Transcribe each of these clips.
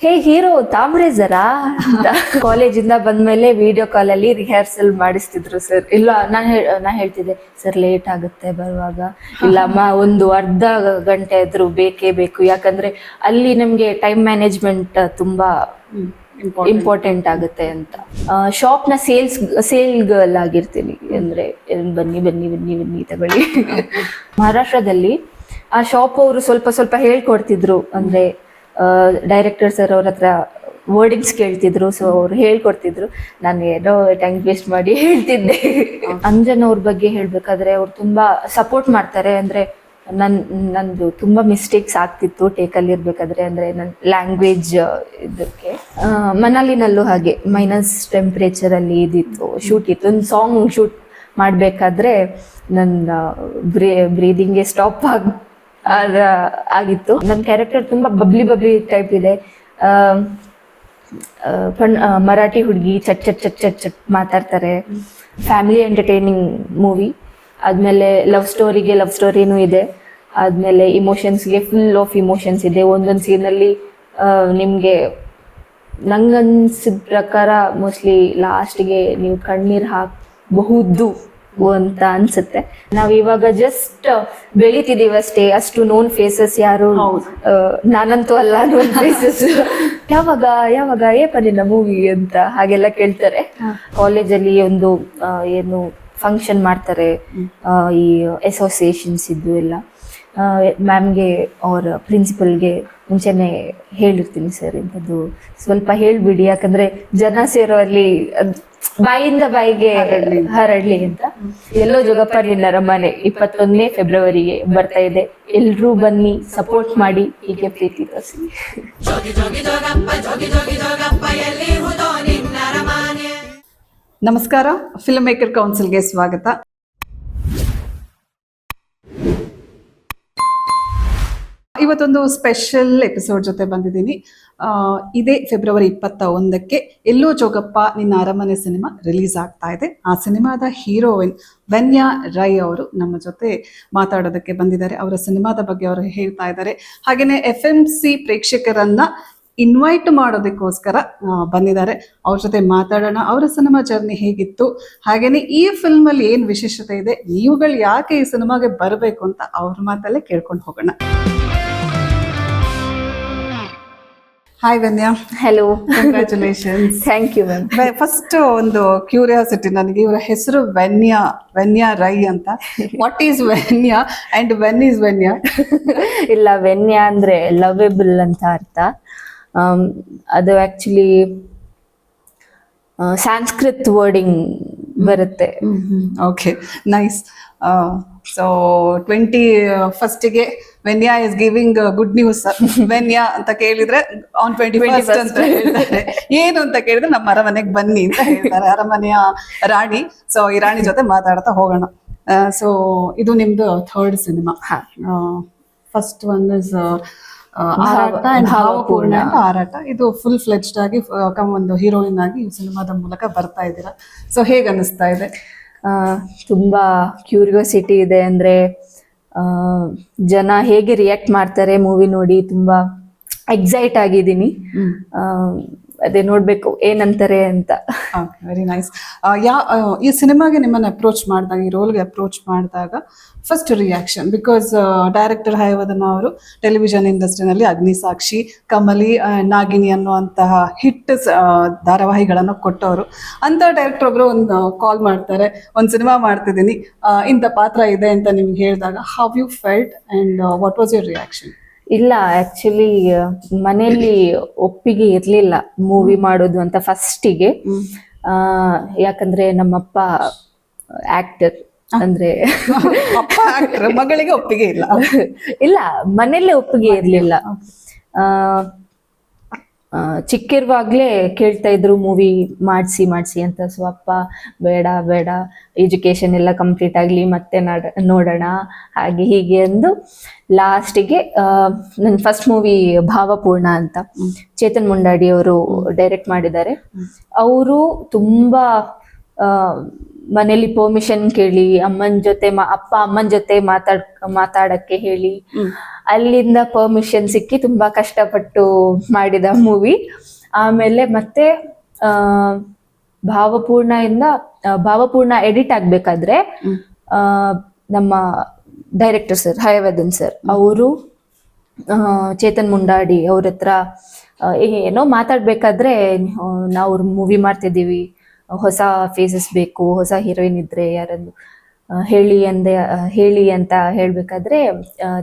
ಹೇ hero ತಾಮ್ರೇಜರಾ? ಕಾಲೇಜಿಂದ ಬಂದ್ಮೇಲೆ video ಕಾಲಲ್ಲಿ ರಿಹರ್ಸಲ್ ಮಾಡಿಸ್ತಿದ್ರು ಸರ್ ಇಲ್ಲ ನಾನು ನಾ ಹೇಳ್ತಿದ್ದೆ ಸರ್ ಲೇಟ್ ಆಗುತ್ತೆ ಬರುವಾಗ. ಇಲ್ಲಮ್ಮ ಒಂದು ಅರ್ಧ ಗಂಟೆ ಆದ್ರೂ ಬೇಕೇ ಬೇಕು. ಯಾಕಂದ್ರೆ ಅಲ್ಲಿ ನಮ್ಗೆ ಟೈಮ್ ಮ್ಯಾನೇಜ್ಮೆಂಟ್ ತುಂಬಾ ಇಂಪಾರ್ಟೆಂಟ್ ಆಗುತ್ತೆ ಅಂತ. ಶಾಪ್ನ ಸೇಲ್ಸ್ ಸೇಲ್ ಗರ್ಲ್ ಆಗಿರ್ತೀನಿ. ಅಂದ್ರೆ ಬನ್ನಿ ಬನ್ನಿ ಬನ್ನಿ ಬನ್ನಿ ತಗೊಳ್ಳಿ. ಮಹಾರಾಷ್ಟ್ರದಲ್ಲಿ ಆ ಶಾಪ್ ಅವರು ಸ್ವಲ್ಪ ಸ್ವಲ್ಪ ಹೇಳ್ಕೊಡ್ತಿದ್ರು. ಅಂದ್ರೆ ಡೈರೆಕ್ಟರ್ ಸರ್ ಅವ್ರ ಹತ್ರ ವರ್ಡಿಂಗ್ಸ್ ಕೇಳ್ತಿದ್ರು ಸೊ ಅವ್ರು ಹೇಳ್ಕೊಡ್ತಿದ್ರು. ನಾನು ಏನೋ ಟೈಮ್ ವೇಸ್ಟ್ ಮಾಡಿ ಹೇಳ್ತಿದ್ದೆ. ಅಂಜನ್ ಅವ್ರ ಬಗ್ಗೆ ಹೇಳ್ಬೇಕಾದ್ರೆ ಅವ್ರು ತುಂಬಾ ಸಪೋರ್ಟ್ ಮಾಡ್ತಾರೆ. ಅಂದ್ರೆ ನನ್, ನಂದು ತುಂಬಾ ಮಿಸ್ಟೇಕ್ಸ್ ಆಗ್ತಿತ್ತು ಟೇಕಲ್ಲಿ ಇರ್ಬೇಕಾದ್ರೆ. ಅಂದ್ರೆ ನನ್ನ ಲ್ಯಾಂಗ್ವೇಜ್ ಇದಕ್ಕೆ. ಮನಾಲಿನಲ್ಲೂ ಹಾಗೆ ಮೈನಸ್ ಟೆಂಪ್ರೇಚರ್ ಅಲ್ಲಿ ಇದಿತ್ತು. ಶೂಟ್ ಇತ್ತು. ಒಂದು ಸಾಂಗ್ ಶೂಟ್ ಮಾಡಬೇಕಾದ್ರೆ ನನ್ನ ಬ್ರೀ ಬ್ರೀದಿಂಗೆ ಸ್ಟಾಪ್ ಆಗಿ ಆಗಿತ್ತು. ನನ್ನ ಕ್ಯಾರೆಕ್ಟರ್ ತುಂಬಾ ಬಬ್ಲಿ ಬಬ್ಲಿ ಟೈಪ್ ಇದೆ. ಮರಾಠಿ ಹುಡುಗಿ, ಚಟ್ ಚಟ್ ಚಟ್ ಚಟ್ ಚಟ್ ಮಾತಾಡ್ತಾರೆ. ಫ್ಯಾಮಿಲಿ ಎಂಟರ್ಟೈನಿಂಗ್ ಮೂವಿ ಆದ್ಮೇಲೆ ಲವ್ ಸ್ಟೋರಿಗೆ ಲವ್ ಸ್ಟೋರಿನೂ ಇದೆ. ಆದ್ಮೇಲೆ ಇಮೋಷನ್ಸ್ಗೆ ಫುಲ್ ಆಫ್ ಇಮೋಷನ್ಸ್ ಇದೆ. ಒಂದೊಂದು ಸೀನಲ್ಲಿ ನಿಮಗೆ ನಂಗನ್ಸಿದ ಪ್ರಕಾರ ಮೋಸ್ಟ್ಲಿ ಲಾಸ್ಟ್ಗೆ ನೀವು ಕಣ್ಣೀರ್ ಹಾಕಬಹುದು. ಅಂತ ಅನ್ಸುತ್ತೆ. ನಾವ್ ಇವಾಗ ಜಸ್ಟ್ ಬೆಳಿತಿದೀವಿ ಅಷ್ಟೇ. ಅಷ್ಟು ನೋನ್ ಫೇಸಸ್ ಯಾರು? ನಾನಂತೂ ಅಲ್ಲ ನೋನ್ ಫೇಸಸ್ ಯಾವಾಗ ಯಾವಾಗ ಏ ಪನ್ನಿನ ಮೂವಿ ಅಂತ ಹಾಗೆಲ್ಲ ಕೇಳ್ತಾರೆ. ಕಾಲೇಜಲ್ಲಿ ಒಂದು ಏನು ಫಂಕ್ಷನ್ ಮಾಡ್ತಾರೆ. ಈ ಅಸೋಸಿಯೇಷನ್ಸ್ ಇದ್ದು ಎಲ್ಲ. ಮ್ಯಾಮ್ಗೆ ಅವ್ರ ಪ್ರಿನ್ಸಿಪಲ್ಗೆ ಮುಂಚೆನೆ ಹೇಳಿರ್ತೀನಿ ಸರ್ ಇಂಥದ್ದು. ಸ್ವಲ್ಪ ಹೇಳ್ಬಿಡಿ ಯಾಕಂದ್ರೆ ಜನ ಸೇರೋ ಅಲ್ಲಿ ಬಾಯಿಂದ ಬಾಯಿಗೆ ಹರಡ್ಲಿ ಅಂತ. ಎಲ್ಲೋ ಜೋಗಪ್ಪ ನಿನ್ನ ಮನೆ ಇಪ್ಪತ್ತೊಂದನೇ ಫೆಬ್ರವರಿಗೆ ಬರ್ತಾ ಇದೆ. ಎಲ್ರೂ ಬನ್ನಿ ಸಪೋರ್ಟ್ ಮಾಡಿ ಹೀಗೆ ಪ್ರೀತಿ ತೋರಿಸಿ. ನಮಸ್ಕಾರ ಫಿಲ್ಮ್ ಮೇಕರ್ ಕೌನ್ಸಿಲ್ಗೆ ಸ್ವಾಗತ. ಇವತ್ತೊಂದು ಸ್ಪೆಷಲ್ ಎಪಿಸೋಡ್ ಜೊತೆ ಬಂದಿದ್ದೀನಿ. ಇದೇ ಫೆಬ್ರವರಿ ಇಪ್ಪತ್ತ ಒಂದಕ್ಕೆ ಎಲ್ಲೋ ಜೋಗಪ್ಪ ನಿನ್ನ ಅರಮನೆ ಸಿನಿಮಾ ರಿಲೀಸ್ ಆಗ್ತಾ ಇದೆ. ಆ ಸಿನಿಮಾದ ಹೀರೋಯಿನ್ ವೆನ್ಯಾ ರೈ ಅವರು ನಮ್ಮ ಜೊತೆ ಮಾತಾಡೋದಕ್ಕೆ ಬಂದಿದ್ದಾರೆ. ಅವರ ಸಿನಿಮಾದ ಬಗ್ಗೆ ಅವರು ಹೇಳ್ತಾ ಇದ್ದಾರೆ. ಹಾಗೆಯೇ ಎಫ್ ಎಂ ಸಿ ಪ್ರೇಕ್ಷಕರನ್ನ ಇನ್ವೈಟ್ ಮಾಡೋದಕ್ಕೋಸ್ಕರ ಬಂದಿದ್ದಾರೆ. ಅವ್ರ ಜೊತೆ ಮಾತಾಡೋಣ. ಅವರ ಸಿನಿಮಾ ಜರ್ನಿ ಹೇಗಿತ್ತು? ಹಾಗೇನೆ ಈ ಫಿಲ್ಮ್ ಅಲ್ಲಿ ಏನ್ ವಿಶೇಷತೆ ಇದೆ? ನೀವುಗಳು ಯಾಕೆ ಈ ಸಿನಿಮಾಗೆ ಬರಬೇಕು ಅಂತ ಅವ್ರ ಮಾತಲ್ಲೇ ಕೇಳ್ಕೊಂಡು ಹೋಗೋಣ. Hi Venya hello congratulations thank you ma'am first ಒಂದು ಕ್ಯೂರಿಯಾಸಿಟಿ ನನಗೆ ಇವರ ಹೆಸರು ವೆನ್ಯಾ ವೆನ್ಯಾ ರೈ ಅಂತ. What is Venya and when is Venya ಇಲ್ಲ ವೆನ್ಯಾ ಅಂದ್ರೆ ಲವೆಬಲ್ ಅಂತ ಅರ್ಥ. ಅದು ಆಕ್ಚುಲಿ ಸಾಂಸ್ಕೃತ್ ವರ್ಡಿಂಗ್ ಬರುತ್ತೆ. ಓಕೆ ನೈಸ್ ಸೊ ಟ್ವೆಂಟಿ ಫಸ್ಟಿಗೆ Venya is giving good news Venya ಅಂತ ಕೇಳಿದ್ರೆ ಆನ್ ಟ್ವೆಂಟಿ ಫಸ್ಟ್ ಅಂತ ಹೇಳ್ತಾರೆ. ಏನು ಅಂತ ಕೇಳಿದ್ರೆ ನಮ್ಮ ಅರಮನೆಗೆ ಬನ್ನಿ ಅಂತ ಹೇಳ್ತಾರೆ. ಅರಮನೆಯ ರಾಣಿ. ಸೊ ಈ ರಾಣಿ ಜೊತೆ ಮಾತಾಡ್ತಾ ಹೋಗೋಣ. ಸೊ ಇದು ನಿಮ್ದು third cinema. First one is Bhavapoorna. Aarata ಇದು ಫುಲ್ ಫ್ಲೆಜ್ಡ್ ಆಗಿ ಒಂದು ಹೀರೋಯಿನ್ ಆಗಿ ಈ ಸಿನಿಮಾದ ಮೂಲಕ ಬರ್ತಾ ಇದ್ದೀರಾ. ಸೊ ಹೇಗೆ ಅನಿಸ್ತಾ ಇದೆ ತುಂಬಾ ಕ್ಯೂರಿಯೋಸಿಟಿ ಇದೆ ಅಂದ್ರೆ ಜನ ಹೇಗೆ ರಿಯಾಕ್ಟ್ ಮಾಡ್ತಾರೆ ಮೂವಿ ನೋಡಿ ತುಂಬಾ ಎಕ್ಸೈಟ್ ಆಗಿದ್ದೀನಿ. ಅದೇ ನೋಡ್ಬೇಕು ಏನಂತಾರೆ ಅಂತ. ವೆರಿ ನೈಸ್ ಯಾ ಈ ಸಿನಿಮಾಗೆ ನಿಮ್ಮನ್ನ ಅಪ್ರೋಚ್ ಮಾಡಿದಾಗ, ಈ ರೋಲ್ಗೆ ಅಪ್ರೋಚ್ ಮಾಡಿದಾಗ first reaction because director Hayavadana ಅವರು ಟೆಲಿವಿಷನ್ ಇಂಡಸ್ಟ್ರಿನಲ್ಲಿ ಅಗ್ನಿಸಾಕ್ಷಿ, ಕಮಲಿ ನಾಗಿನಿ ಅನ್ನುವಂತಹ ಹಿಟ್ ಧಾರಾವಾಹಿಗಳನ್ನು ಕೊಟ್ಟವರು. ಅಂತ ಡೈರೆಕ್ಟರ್ ಒಬ್ರು ಒಂದು ಕಾಲ್ ಮಾಡ್ತಾರೆ, ಒಂದು ಸಿನಿಮಾ ಮಾಡ್ತಿದ್ದೀನಿ ಇಂಥ ಪಾತ್ರ ಇದೆ ಅಂತ ನಿಮ್ಗೆ ಹೇಳಿದಾಗ how you felt and what was your reaction ಇಲ್ಲ ಆಕ್ಚುಲಿ ಮನೆಯಲ್ಲಿ ಒಪ್ಪಿಗೆ ಇರ್ಲಿಲ್ಲ ಮೂವಿ ಮಾಡೋದು ಅಂತ ಫಸ್ಟಿಗೆ ಯಾಕಂದ್ರೆ ನಮ್ಮಪ್ಪ ಆಕ್ಟರ್ ಅಂದ್ರೆ ಮಗಳಿಗೆ ಒಪ್ಪಿಗೆ ಇಲ್ಲ. ಇಲ್ಲ ಮನೆಯಲ್ಲೇ ಒಪ್ಪಿಗೆ ಇರ್ಲಿಲ್ಲ. ಚಿಕ್ಕಿರುವಾಗ್ಲೇ ಕೇಳ್ತಾ ಇದ್ರು ಮೂವಿ ಮಾಡಿಸಿ ಮಾಡಿಸಿ ಅಂತ. ಸೊ ಅಪ್ಪ ಬೇಡ ಬೇಡ. ಎಜುಕೇಶನ್ ಎಲ್ಲ ಕಂಪ್ಲೀಟ್ ಆಗಲಿ ಮತ್ತೆ ನಾಡ ನೋಡೋಣ. ಹಾಗೆ ಹೀಗೆ ಅಂದು ಲಾಸ್ಟಿಗೆ ನನ್ನ ಫಸ್ಟ್ ಮೂವಿ ಭಾವಪೂರ್ಣ ಅಂತ. ಚೇತನ್ ಮುಂಡಾಡಿ ಅವರು ಡೈರೆಕ್ಟ್ ಮಾಡಿದ್ದಾರೆ. ಅವರು ತುಂಬಾ ಮನೇಲಿ ಪರ್ಮಿಷನ್ ಕೇಳಿ ಅಮ್ಮನ ಜೊತೆ ಅಪ್ಪ ಅಮ್ಮನ ಜೊತೆ ಮಾತಾಡ್ ಮಾತಾಡಕ್ಕೆ ಹೇಳಿ ಅಲ್ಲಿಂದ ಪರ್ಮಿಷನ್ ಸಿಕ್ಕಿ ತುಂಬಾ ಕಷ್ಟಪಟ್ಟು ಮಾಡಿದ ಮೂವಿ ಆಮೇಲೆ ಮತ್ತೆ ಆ ಭಾವಪೂರ್ಣ ಇಂದ ಭಾವಪೂರ್ಣ ಎಡಿಟ್ ಆಗ್ಬೇಕಾದ್ರೆ ಆ, ನಮ್ಮ ಡೈರೆಕ್ಟರ್ ಸರ್ ಹಯವರ್ಧನ್ ಸರ್ ಅವರು ಚೇತನ್ ಮುಂಡಾಡಿ ಅವ್ರ ಹತ್ರ ಏನೋ ಮಾತಾಡ್ಬೇಕಾದ್ರೆ ನಾವು ಮೂವಿ ಮಾಡ್ತಿದ್ದೀವಿ ಹೊಸ ಫೇಸಸ್ ಬೇಕು ಹೊಸ ಹೀರೋಯಿನ್ ಇದ್ರೆ ಯಾರನ್ನು ಹೇಳಿ ಅಂದೆ ಹೇಳಿ ಅಂತ ಹೇಳ್ಬೇಕಾದ್ರೆ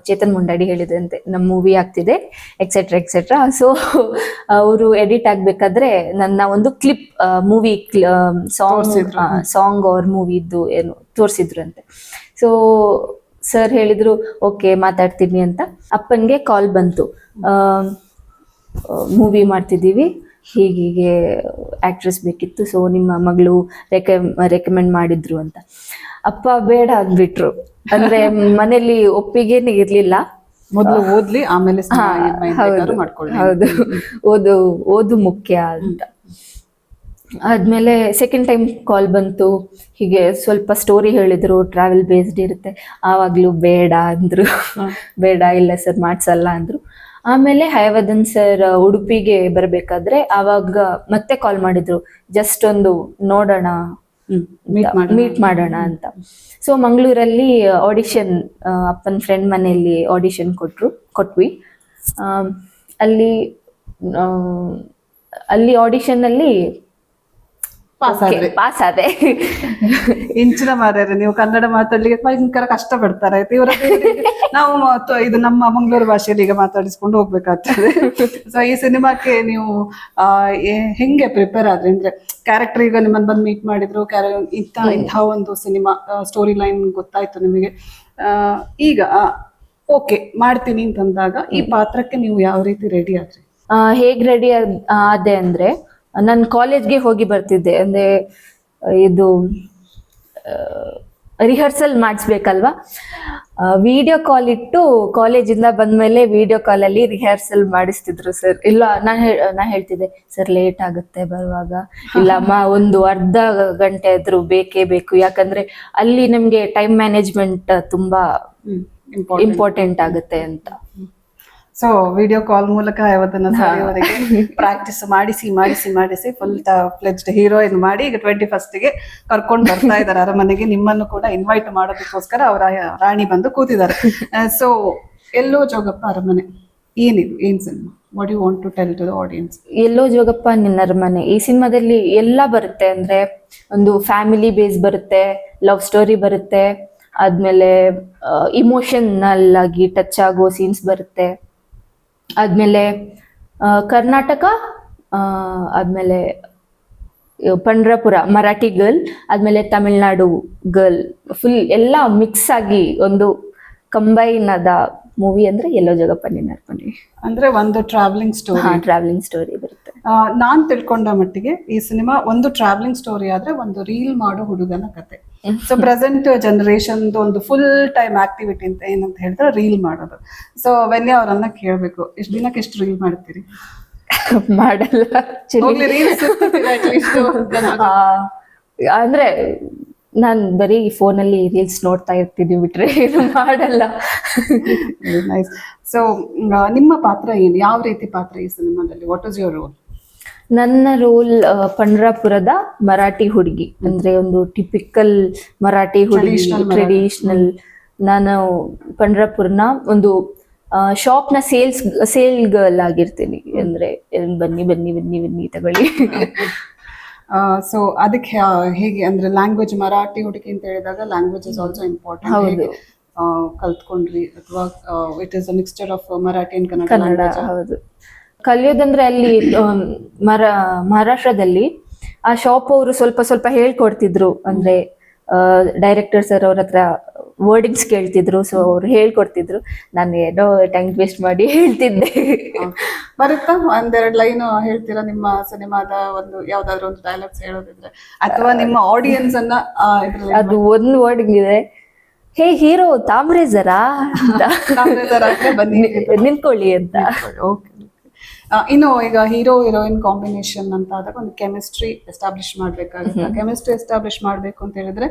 ಚೇತನ್ ಮುಂಡಾಡಿ ಹೇಳಿದಂತೆ ನಮ್ಮ ಮೂವಿ ಆಗ್ತಿದೆ ಎಕ್ಸೆಟ್ರಾ ಎಕ್ಸೆಟ್ರಾ ಸೊ ಅವರು ಎಡಿಟ್ ಆಗ್ಬೇಕಾದ್ರೆ ನನ್ನ ಒಂದು ಕ್ಲಿಪ್ ಮೂವಿ ಸಾಂಗ್ ತೋರ್ಸಿದ್ರು. ಸಾಂಗ್ ಅವ್ರ ಮೂವಿದ್ದು ಏನು ತೋರಿಸಿದ್ರಂತೆ. ಸೊ ಸರ್ ಹೇಳಿದ್ರು ಓಕೆ ಮಾತಾಡ್ತೀನಿ ಅಂತ. ಅಪ್ಪನಿಗೆ ಕಾಲ್ ಬಂತು. ಮೂವಿ ಮಾಡ್ತಿದ್ದೀವಿ ಹೀಗೀಗೆ ಆಕ್ಟ್ರೆಸ್ ಬೇಕಿತ್ತು. ಸೊ ನಿಮ್ಮ ಮಗಳು ರೆಕೆ ರೆಕಮೆಂಡ್ ಮಾಡಿದ್ರು ಅಂತ. ಅಪ್ಪ ಬೇಡ ಅಂದ್ಬಿಟ್ರು. ಅಂದ್ರೆ ಮನೇಲಿ ಒಪ್ಪಿಗೆನೆ ಇರ್ಲಿಲ್ಲ. ಮೊದಲು ಓದ್ಲಿ ಆಮೇಲೆ ಹೌದು ಓದು ಓದು ಮುಖ್ಯ ಅಂತ. ಆದ್ಮೇಲೆ ಸೆಕೆಂಡ್ ಟೈಮ್ ಕಾಲ್ ಬಂತು. ಹೀಗೆ ಸ್ವಲ್ಪ ಸ್ಟೋರಿ ಹೇಳಿದ್ರು ಟ್ರಾವೆಲ್ ಬೇಸ್ಡ್ ಇರುತ್ತೆ. ಆವಾಗ್ಲೂ ಬೇಡ ಅಂದ್ರು. ಬೇಡ ಇಲ್ಲ ಸರ್ ಮಾಡ್ಸಲ್ಲ ಅಂದ್ರು. ಆಮೇಲೆ ಹಯವದನ್ ಸರ್ ಉಡುಪಿಗೆ ಬರಬೇಕಾದ್ರೆ ಆವಾಗ ಮತ್ತೆ ಕಾಲ್ ಮಾಡಿದ್ರು. ಜಸ್ಟ್ ಒಂದು ನೋಡೋಣ ಮೀಟ್ ಮಾಡೋಣ. ಅಂತ. ಸೊ ಮಂಗಳೂರಲ್ಲಿ ಆಡಿಷನ್ ಅಪ್ಪನ ಫ್ರೆಂಡ್ ಮನೆಯಲ್ಲಿ ಆಡಿಷನ್ ಕೊಟ್ರು ಕೊಟ್ವಿ. ಅಲ್ಲಿ ಅಲ್ಲಿ ಆಡಿಷನ್ ಅಲ್ಲಿ ಪಾಸ್ ಆದೆ ಇಂಚಿನ ಮಾರ್ಯಾರೆ ನೀವು ಕನ್ನಡ ಮಾತಾಡ್ಲಿಕ್ಕೆ ಭಯಂಕರ ಕಷ್ಟ ಪಡ್ತಾರೆ ಆಯ್ತು ಇವರ ನಾವು ಇದು ನಮ್ಮ ಮಂಗಳೂರು ಭಾಷೆಯಲ್ಲಿ ಈಗ ಮಾತಾಡಿಸ್ಕೊಂಡು ಹೋಗ್ಬೇಕಾಗ್ತದೆ. ಸೊ ಈ ಸಿನಿಮಾಕ್ಕೆ ನೀವು ಹೆಂಗೆ ಪ್ರಿಪೇರ್ ಆದ್ರಿ? ಅಂದ್ರೆ ಕ್ಯಾರೆಕ್ಟರ್ ಈಗ ನಿಮ್ಮನ್ನ ಬಂದು ಮೀಟ್ ಮಾಡಿದ್ರು ಇಂತ ಇಂಥ ಇಂಥ ಒಂದು ಸಿನಿಮಾ ಸ್ಟೋರಿ ಲೈನ್ ಗೊತ್ತಾಯ್ತು ನಿಮಗೆ. ಈಗ ಓಕೆ ಮಾಡ್ತೀನಿ ಅಂತಂದಾಗ ಈ ಪಾತ್ರಕ್ಕೆ ನೀವು ಯಾವ ರೀತಿ ರೆಡಿ ಆದ್ರಿ? ಹೇಗ್ ರೆಡಿ ಆದೆ ಅಂದ್ರೆ ನಾನು ಕಾಲೇಜ್ಗೆ ಹೋಗಿ ಬರ್ತಿದ್ದೆ. ಅಂದ್ರೆ ಇದು ರಿಹರ್ಸಲ್ ಮಾಡಿಸ್ಬೇಕಲ್ವಾ? ವಿಡಿಯೋ ಕಾಲ್ ಇಟ್ಟು ಕಾಲೇಜಿಂದ ಬಂದ್ಮೇಲೆ ವಿಡಿಯೋ ಕಾಲಲ್ಲಿ ರಿಹರ್ಸಲ್ ಮಾಡಿಸ್ತಿದ್ರು ಸರ್ ಇಲ್ಲ ನಾನು ನಾ ಹೇಳ್ತಿದ್ದೆ ಸರ್ ಲೇಟ್ ಆಗುತ್ತೆ ಬರುವಾಗ. ಇಲ್ಲ ಅಮ್ಮ ಒಂದು ಅರ್ಧ ಗಂಟೆ ಆದ್ರೂ ಬೇಕೇ ಬೇಕು. ಯಾಕಂದ್ರೆ ಅಲ್ಲಿ ನಮ್ಗೆ ಟೈಮ್ ಮ್ಯಾನೇಜ್ಮೆಂಟ್ ತುಂಬಾ ಇಂಪಾರ್ಟೆಂಟ್ ಆಗುತ್ತೆ ಅಂತ. ಸೊ ವಿಡಿಯೋ ಕಾಲ್ ಮೂಲಕ ಯಾವತ್ತನ್ನ ಸಾರಿಯವರೆಗೆ ಪ್ರಾಕ್ಟೀಸ್ ಮಾಡಿಸಿ ಮಾಡಿಸಿ ಮಾಡಿಸಿ ಫುಲ್ ಫ್ಲೆಜ್ಡ್ ಹೀರೋಯಿನ್ ಮಾಡಿ ಈಗ ಟ್ವೆಂಟಿ ಗೆ ಕರ್ಕೊಂಡು ಬರ್ತಾ ಇದ್ದಾರೆ. ಅರಮನೆಗೆ ನಿಮ್ಮನ್ನು ಕೂಡ ಇನ್ವೈಟ್ ಮಾಡೋದಕ್ಕೋಸ್ಕರ ಅವರ ರಾಣಿ ಬಂದು ಕೂತಿದ್ದಾರೆ. ಸೊ ಎಲ್ಲೋ ಜೋಗಪ್ಪ ಅರಮನೆ ಏನಿದು ಏನ್ cinema what you want to tell to the audience Ello Jogappa Ninna Aramane. ಈ ಸಿನಿಮಾದಲ್ಲಿ ಎಲ್ಲ ಬರುತ್ತೆ ಅಂದ್ರೆ ಒಂದು ಫ್ಯಾಮಿಲಿ ಬೇಸ್ ಬರುತ್ತೆ ಲವ್ ಸ್ಟೋರಿ ಬರುತ್ತೆ ಆದ್ಮೇಲೆ ಇಮೋಷನ್ ಆಗಿ ಟಚ್ ಆಗೋ ಸೀನ್ಸ್ ಬರುತ್ತೆ. ಆದ್ಮೇಲೆ ಕರ್ನಾಟಕ ಆದಮೇಲೆ ಪಂಡ್ರಪುರ ಮರಾಠಿ ಗರ್ಲ್ ಆದಮೇಲೆ ತಮಿಳ್ನಾಡು ಗರ್ಲ್ ಫುಲ್ ಎಲ್ಲ ಮಿಕ್ಸ್ ಆಗಿ ಒಂದು ಕಂಬೈನ್ ಆದ ಮೂವಿ ಅಂದ್ರೆ ಎಲ್ಲೋ ಜೋಗಪ್ಪ ನಿನ್ನರ ಮನೆ ಅಂದ್ರೆ ಒಂದು ಟ್ರಾವೆಲಿಂಗ್ ಸ್ಟೋರಿ ಟ್ರಾವೆಲಿಂಗ್ ಸ್ಟೋರಿ ಬರುತ್ತೆ. ನಾನು ತಿಳ್ಕೊಂಡ ಮಟ್ಟಿಗೆ ಈ ಸಿನಿಮಾ ಒಂದು ಟ್ರಾವೆಲಿಂಗ್ ಸ್ಟೋರಿ ಆದ್ರೆ ಒಂದು ರೀಲ್ ಮಾಡೋ ಹುಡುಗನ ಕತೆ. ಸೊ ಪ್ರೆಸೆಂಟ್ ಜನರೇಷನ್ ಒಂದು ಫುಲ್ ಟೈಮ್ ಆಕ್ಟಿವಿಟಿ ಅಂತ ಏನಂತ ಹೇಳಿದ್ರೆ ರೀಲ್ ಮಾಡೋದು. ಸೊ ವೆನ್ಯ ಅವರನ್ನ ಕೇಳ್ಬೇಕು. ಎಷ್ಟು ದಿನಕ್ಕೆ ಎಷ್ಟು ರೀಲ್ ಮಾಡ್ತೀರಿ? ಮಾಡಲ್ಲ. ರೀಲ್ಸ್ ಅಂದ್ರೆ ನಾನ್ ಬರೀ ಫೋನಲ್ಲಿ ರೀಲ್ಸ್ ನೋಡ್ತಾ ಇರ್ತೀನಿ ಬಿಟ್ರೆ ಏನು ಮಾಡಲ್ಲ. ನೈಸ್ ಸೊ ನಿಮ್ಮ ಪಾತ್ರ ಏನು? ಯಾವ ರೀತಿ ಪಾತ್ರ ಈ ಸಿನಿಮಾದಲ್ಲಿ? ವಾಟ್ ಇಸ್ ಯುವರ್ ರೋಲ್ ನನ್ನ ರೋಲ್ ಪಂಡ್ರಾಪುರದ ಮರಾಠಿ ಹುಡುಗಿ. ಅಂದ್ರೆ ಒಂದು ಟಿಪಿಕಲ್ ಮರಾಠಿ ಹುಡುಗಿ ಟ್ರೆಡಿಷನಲ್ ನಾನು ಪಂಡ್ರಾಪುರ್ನ ಒಂದು ಶಾಪ್ನ ಸೇಲ್ಸ್ ಸೇಲ್ ಗರ್ಲ್ ಆಗಿರ್ತೀನಿ. ಅಂದ್ರೆ ಬನ್ನಿ ಬನ್ನಿ ಬನ್ನಿ ಬನ್ನಿ ತಗೊಳ್ಳಿ. ಸೊ ಅದಕ್ಕೆ ಹೇಗೆ ಅಂದ್ರೆ ಲ್ಯಾಂಗ್ವೇಜ್ ಮರಾಠಿ ಹುಡುಗಿ ಅಂತ ಹೇಳಿದಾಗ ಲ್ಯಾಂಗ್ವೇಜ್ ಇಸ್ ಆಲ್ಸೋ ಇಂಪಾರ್ಟೆಂಟ್ ಹೌದು. ಕಲ್ತ್ಕೊಂಡ್ರಿ? ಅಥವಾ it is mixture of Marathi and Kannada ಹೌದು. ಕಲಿಯೋದಂದ್ರೆ ಅಲ್ಲಿ ಮರ ಮಹಾರಾಷ್ಟ್ರದಲ್ಲಿ ಆ ಶಾಪ್ ಅವರು ಸ್ವಲ್ಪ ಸ್ವಲ್ಪ ಹೇಳ್ಕೊಡ್ತಿದ್ರು. ಅಂದ್ರೆ ಡೈರೆಕ್ಟರ್ ಸರ್ ಅವ್ರ ಹತ್ರ ವರ್ಡಿಂಗ್ಸ್ ಕೇಳ್ತಿದ್ರು. ಸೊ ಅವ್ರು ಹೇಳ್ಕೊಡ್ತಿದ್ರು. ನಾನು ಏನೋ ಟೈಮ್ ವೇಸ್ಟ್ ಮಾಡಿ ಹೇಳ್ತಿದ್ದೆ. ಬರುತ್ತಾ ಒಂದೆರಡು ಲೈನ್ ಹೇಳ್ತೀರಾ? ನಿಮ್ಮ ಸಿನಿಮಾದ ಒಂದು ಯಾವ್ದಾದ್ರು ಒಂದು ಡೈಲಾಗ್ಸ್ ಹೇಳೋದಿದ್ರೆ. ಅಥವಾ ನಿಮ್ಮ ಆಡಿಯನ್ಸ್ ಅನ್ನ ಅದು ಒಂದು ವರ್ಡಿಂಗ್ ಇದೆ ಹೇ ಹೀರೋ ತಾಮ್ರೇಜರಾ? ನಿಂತ್ಕೊಳ್ಳಿ ಅಂತ. ಓಕೆ. ಇನ್ನು ಈಗ ಹೀರೋ ಹೀರೋಯಿನ್ ಕಾಂಬಿನೇಷನ್ ಅಂತ ಆದಾಗ ಒಂದು ಕೆಮಿಸ್ಟ್ರಿ ಎಸ್ಟಾಬ್ಲಿಷ್ ಮಾಡಬೇಕಾಗುತ್ತೆ. ಕೆಮಿಸ್ಟ್ರಿ ಎಸ್ಟಾಬ್ಲಿಷ್ ಮಾಡಬೇಕು ಅಂತ ಹೇಳಿದ್ರೆ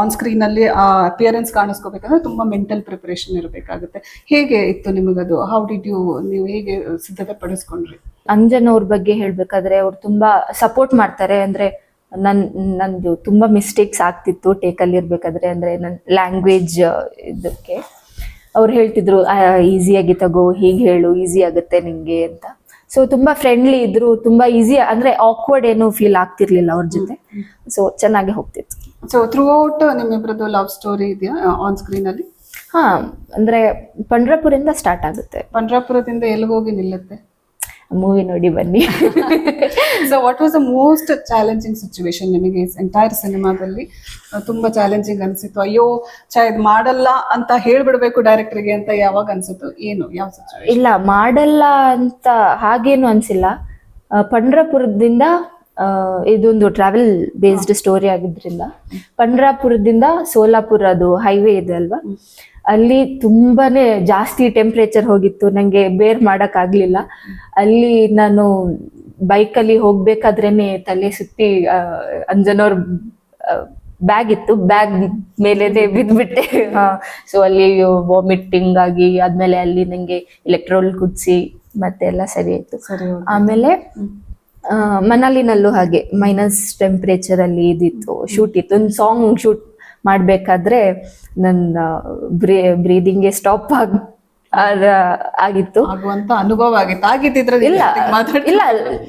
ಆನ್ ಸ್ಕ್ರೀನ್ ಅಲ್ಲಿ ಅಪಿಯರೆನ್ಸ್ ಕಾಣಿಸ್ಕೋಬೇಕಂದ್ರೆ ತುಂಬಾ ಮೆಂಟಲ್ ಪ್ರಿಪರೇಷನ್ ಇರಬೇಕಾಗುತ್ತೆ. ಹೇಗೆ ಇತ್ತು ನಿಮಗದು? ಹೌ ಡಿಡ್ ಯು ನೀವು ಹೇಗೆ ಸಿದ್ಧತೆ ಪಡಿಸ್ಕೊಂಡ್ರಿ ಅಂಜನ್ ಅವ್ರ ಬಗ್ಗೆ ಹೇಳ್ಬೇಕಾದ್ರೆ ಅವ್ರು ತುಂಬಾ ಸಪೋರ್ಟ್ ಮಾಡ್ತಾರೆ. ಅಂದ್ರೆ ನನ್ ನಂದು ತುಂಬಾ ಮಿಸ್ಟೇಕ್ಸ್ ಆಗ್ತಿತ್ತು. ಟೇಕಲ್ಲಿ ಇರ್ಬೇಕಾದ್ರೆ ಅಂದ್ರೆ ನನ್ನ ಲ್ಯಾಂಗ್ವೇಜ್ ಇದಕ್ಕೆ. ಅವ್ರು ಹೇಳ್ತಿದ್ರು ಈಸಿಯಾಗಿ ತಗೋ ಹೀಗೆ ಹೇಳು ಈಸಿ ಆಗುತ್ತೆ ನಿಮಗೆ ಅಂತ. ಸೊ ತುಂಬಾ ಫ್ರೆಂಡ್ಲಿ ಇದ್ರು ತುಂಬಾ ಈಸಿ ಅಂದ್ರೆ ಆಕ್ವರ್ಡ್ ಏನು ಫೀಲ್ ಆಗ್ತಿರ್ಲಿಲ್ಲ ಅವ್ರ ಜೊತೆ. ಸೊ ಚೆನ್ನಾಗಿ ಹೋಗ್ತಿತ್ತು. ಸೊ ಥ್ರೂ ಔಟ್ ನಿಮ್ಮಿಬ್ರದ್ದು ಲವ್ ಸ್ಟೋರಿ ಇದೆಯಾ ಆನ್ ಸ್ಕ್ರೀನ್ ಅಲ್ಲಿ? ಹಾ ಅಂದ್ರೆ ಪಂಡ್ರಾಪುರಿಂದ ಸ್ಟಾರ್ಟ್ ಆಗುತ್ತೆ. ಪಂಡ್ರಾಪುರದಿಂದ ಎಲ್ಲಿ ಹೋಗಿ ನಿಲ್ಲುತ್ತೆ? ಮೂವಿ ನೋಡಿ ಬನ್ನಿ. So what was the most challenging situation ನಿಮಗೆ ಎಂಟೈರ್ ಸಿನಿಮಾದಲ್ಲಿ ತುಂಬಾ ಚಾಲೆಂಜಿಂಗ್ ಅನ್ಸಿತ್ತು. ಅಯ್ಯೋ ಚಾ ಇದು ಮಾಡಲ್ಲ ಅಂತ ಹೇಳ್ಬಿಡ್ಬೇಕು ಡೈರೆಕ್ಟರ್ಗೆ ಅಂತ ಯಾವಾಗ ಅನ್ಸುತ್ತೋ? ಏನು? ಯಾವ ಸಿಚುವೇಶನ್ ಇಲ್ಲ ಮಾಡಲ್ಲ ಅಂತ ಹಾಗೇನು ಅನ್ಸಿಲ್ಲ. ಪಂಡ್ರಪುರದಿಂದ ಇದೊಂದು ಟ್ರಾವೆಲ್ ಬೇಸ್ಡ್ ಸ್ಟೋರಿ ಆಗಿದ್ರಿಂದ ಪಂಡ್ರಾಪುರದಿಂದ ಸೋಲಾಪುರ ಅದು ಹೈವೇ ಇದೆ ಅಲ್ವಾ? ಅಲ್ಲಿ ತುಂಬಾನೇ ಜಾಸ್ತಿ ಟೆಂಪ್ರೇಚರ್ ಹೋಗಿತ್ತು ನಂಗೆ ಬೇರ್ ಮಾಡಕ್ ಆಗ್ಲಿಲ್ಲ ಅಲ್ಲಿ ನಾನು ಬೈಕಲ್ಲಿ ಹೋಗ್ಬೇಕಾದ್ರೇನೆ ತಲೆ ಸುತ್ತಿ ಅಂಜನೋರ್ ಅಂಜನವ್ರ ಬ್ಯಾಗ್ ಇತ್ತು. ಬ್ಯಾಗ್ ಮೇಲೆ ಬಿದ್ಬಿಟ್ಟೆ. ಸೊ ಅಲ್ಲಿ ವಾಮಿಟಿಂಗ್ ಆಗಿ ಆದ್ಮೇಲೆ ಅಲ್ಲಿ ನಂಗೆ ಎಲೆಕ್ಟ್ರೋಲ್ ಕುದಿಸಿ ಮತ್ತೆ ಎಲ್ಲ ಸರಿ ಆಯ್ತು. ಸರಿ ಆಮೇಲೆ ಮನಾಲಿನಲ್ಲೂ ಹಾಗೆ ಮೈನಸ್ ಟೆಂಪ್ರೇಚರ್ ಅಲ್ಲಿ ಇದಿತ್ತು ಶೂಟ್ ಇತ್ತು. ಒಂದು ಸಾಂಗ್ ಶೂಟ್ ಮಾಡ್ಬೇಕಾದ್ರೆ ನನ್ನ ಬ್ರೀದಿಂಗ್ಗೆ ಸ್ಟಾಪ್ ಆಗ ಆಗಿತ್ತು. ಆಗುವಂತ ಅನುಭವ ಆಗಿತ್ತು. ಆಗಿದ್ದಿದ್ರೆ ಇಲ್ಲ ಇಲ್ಲ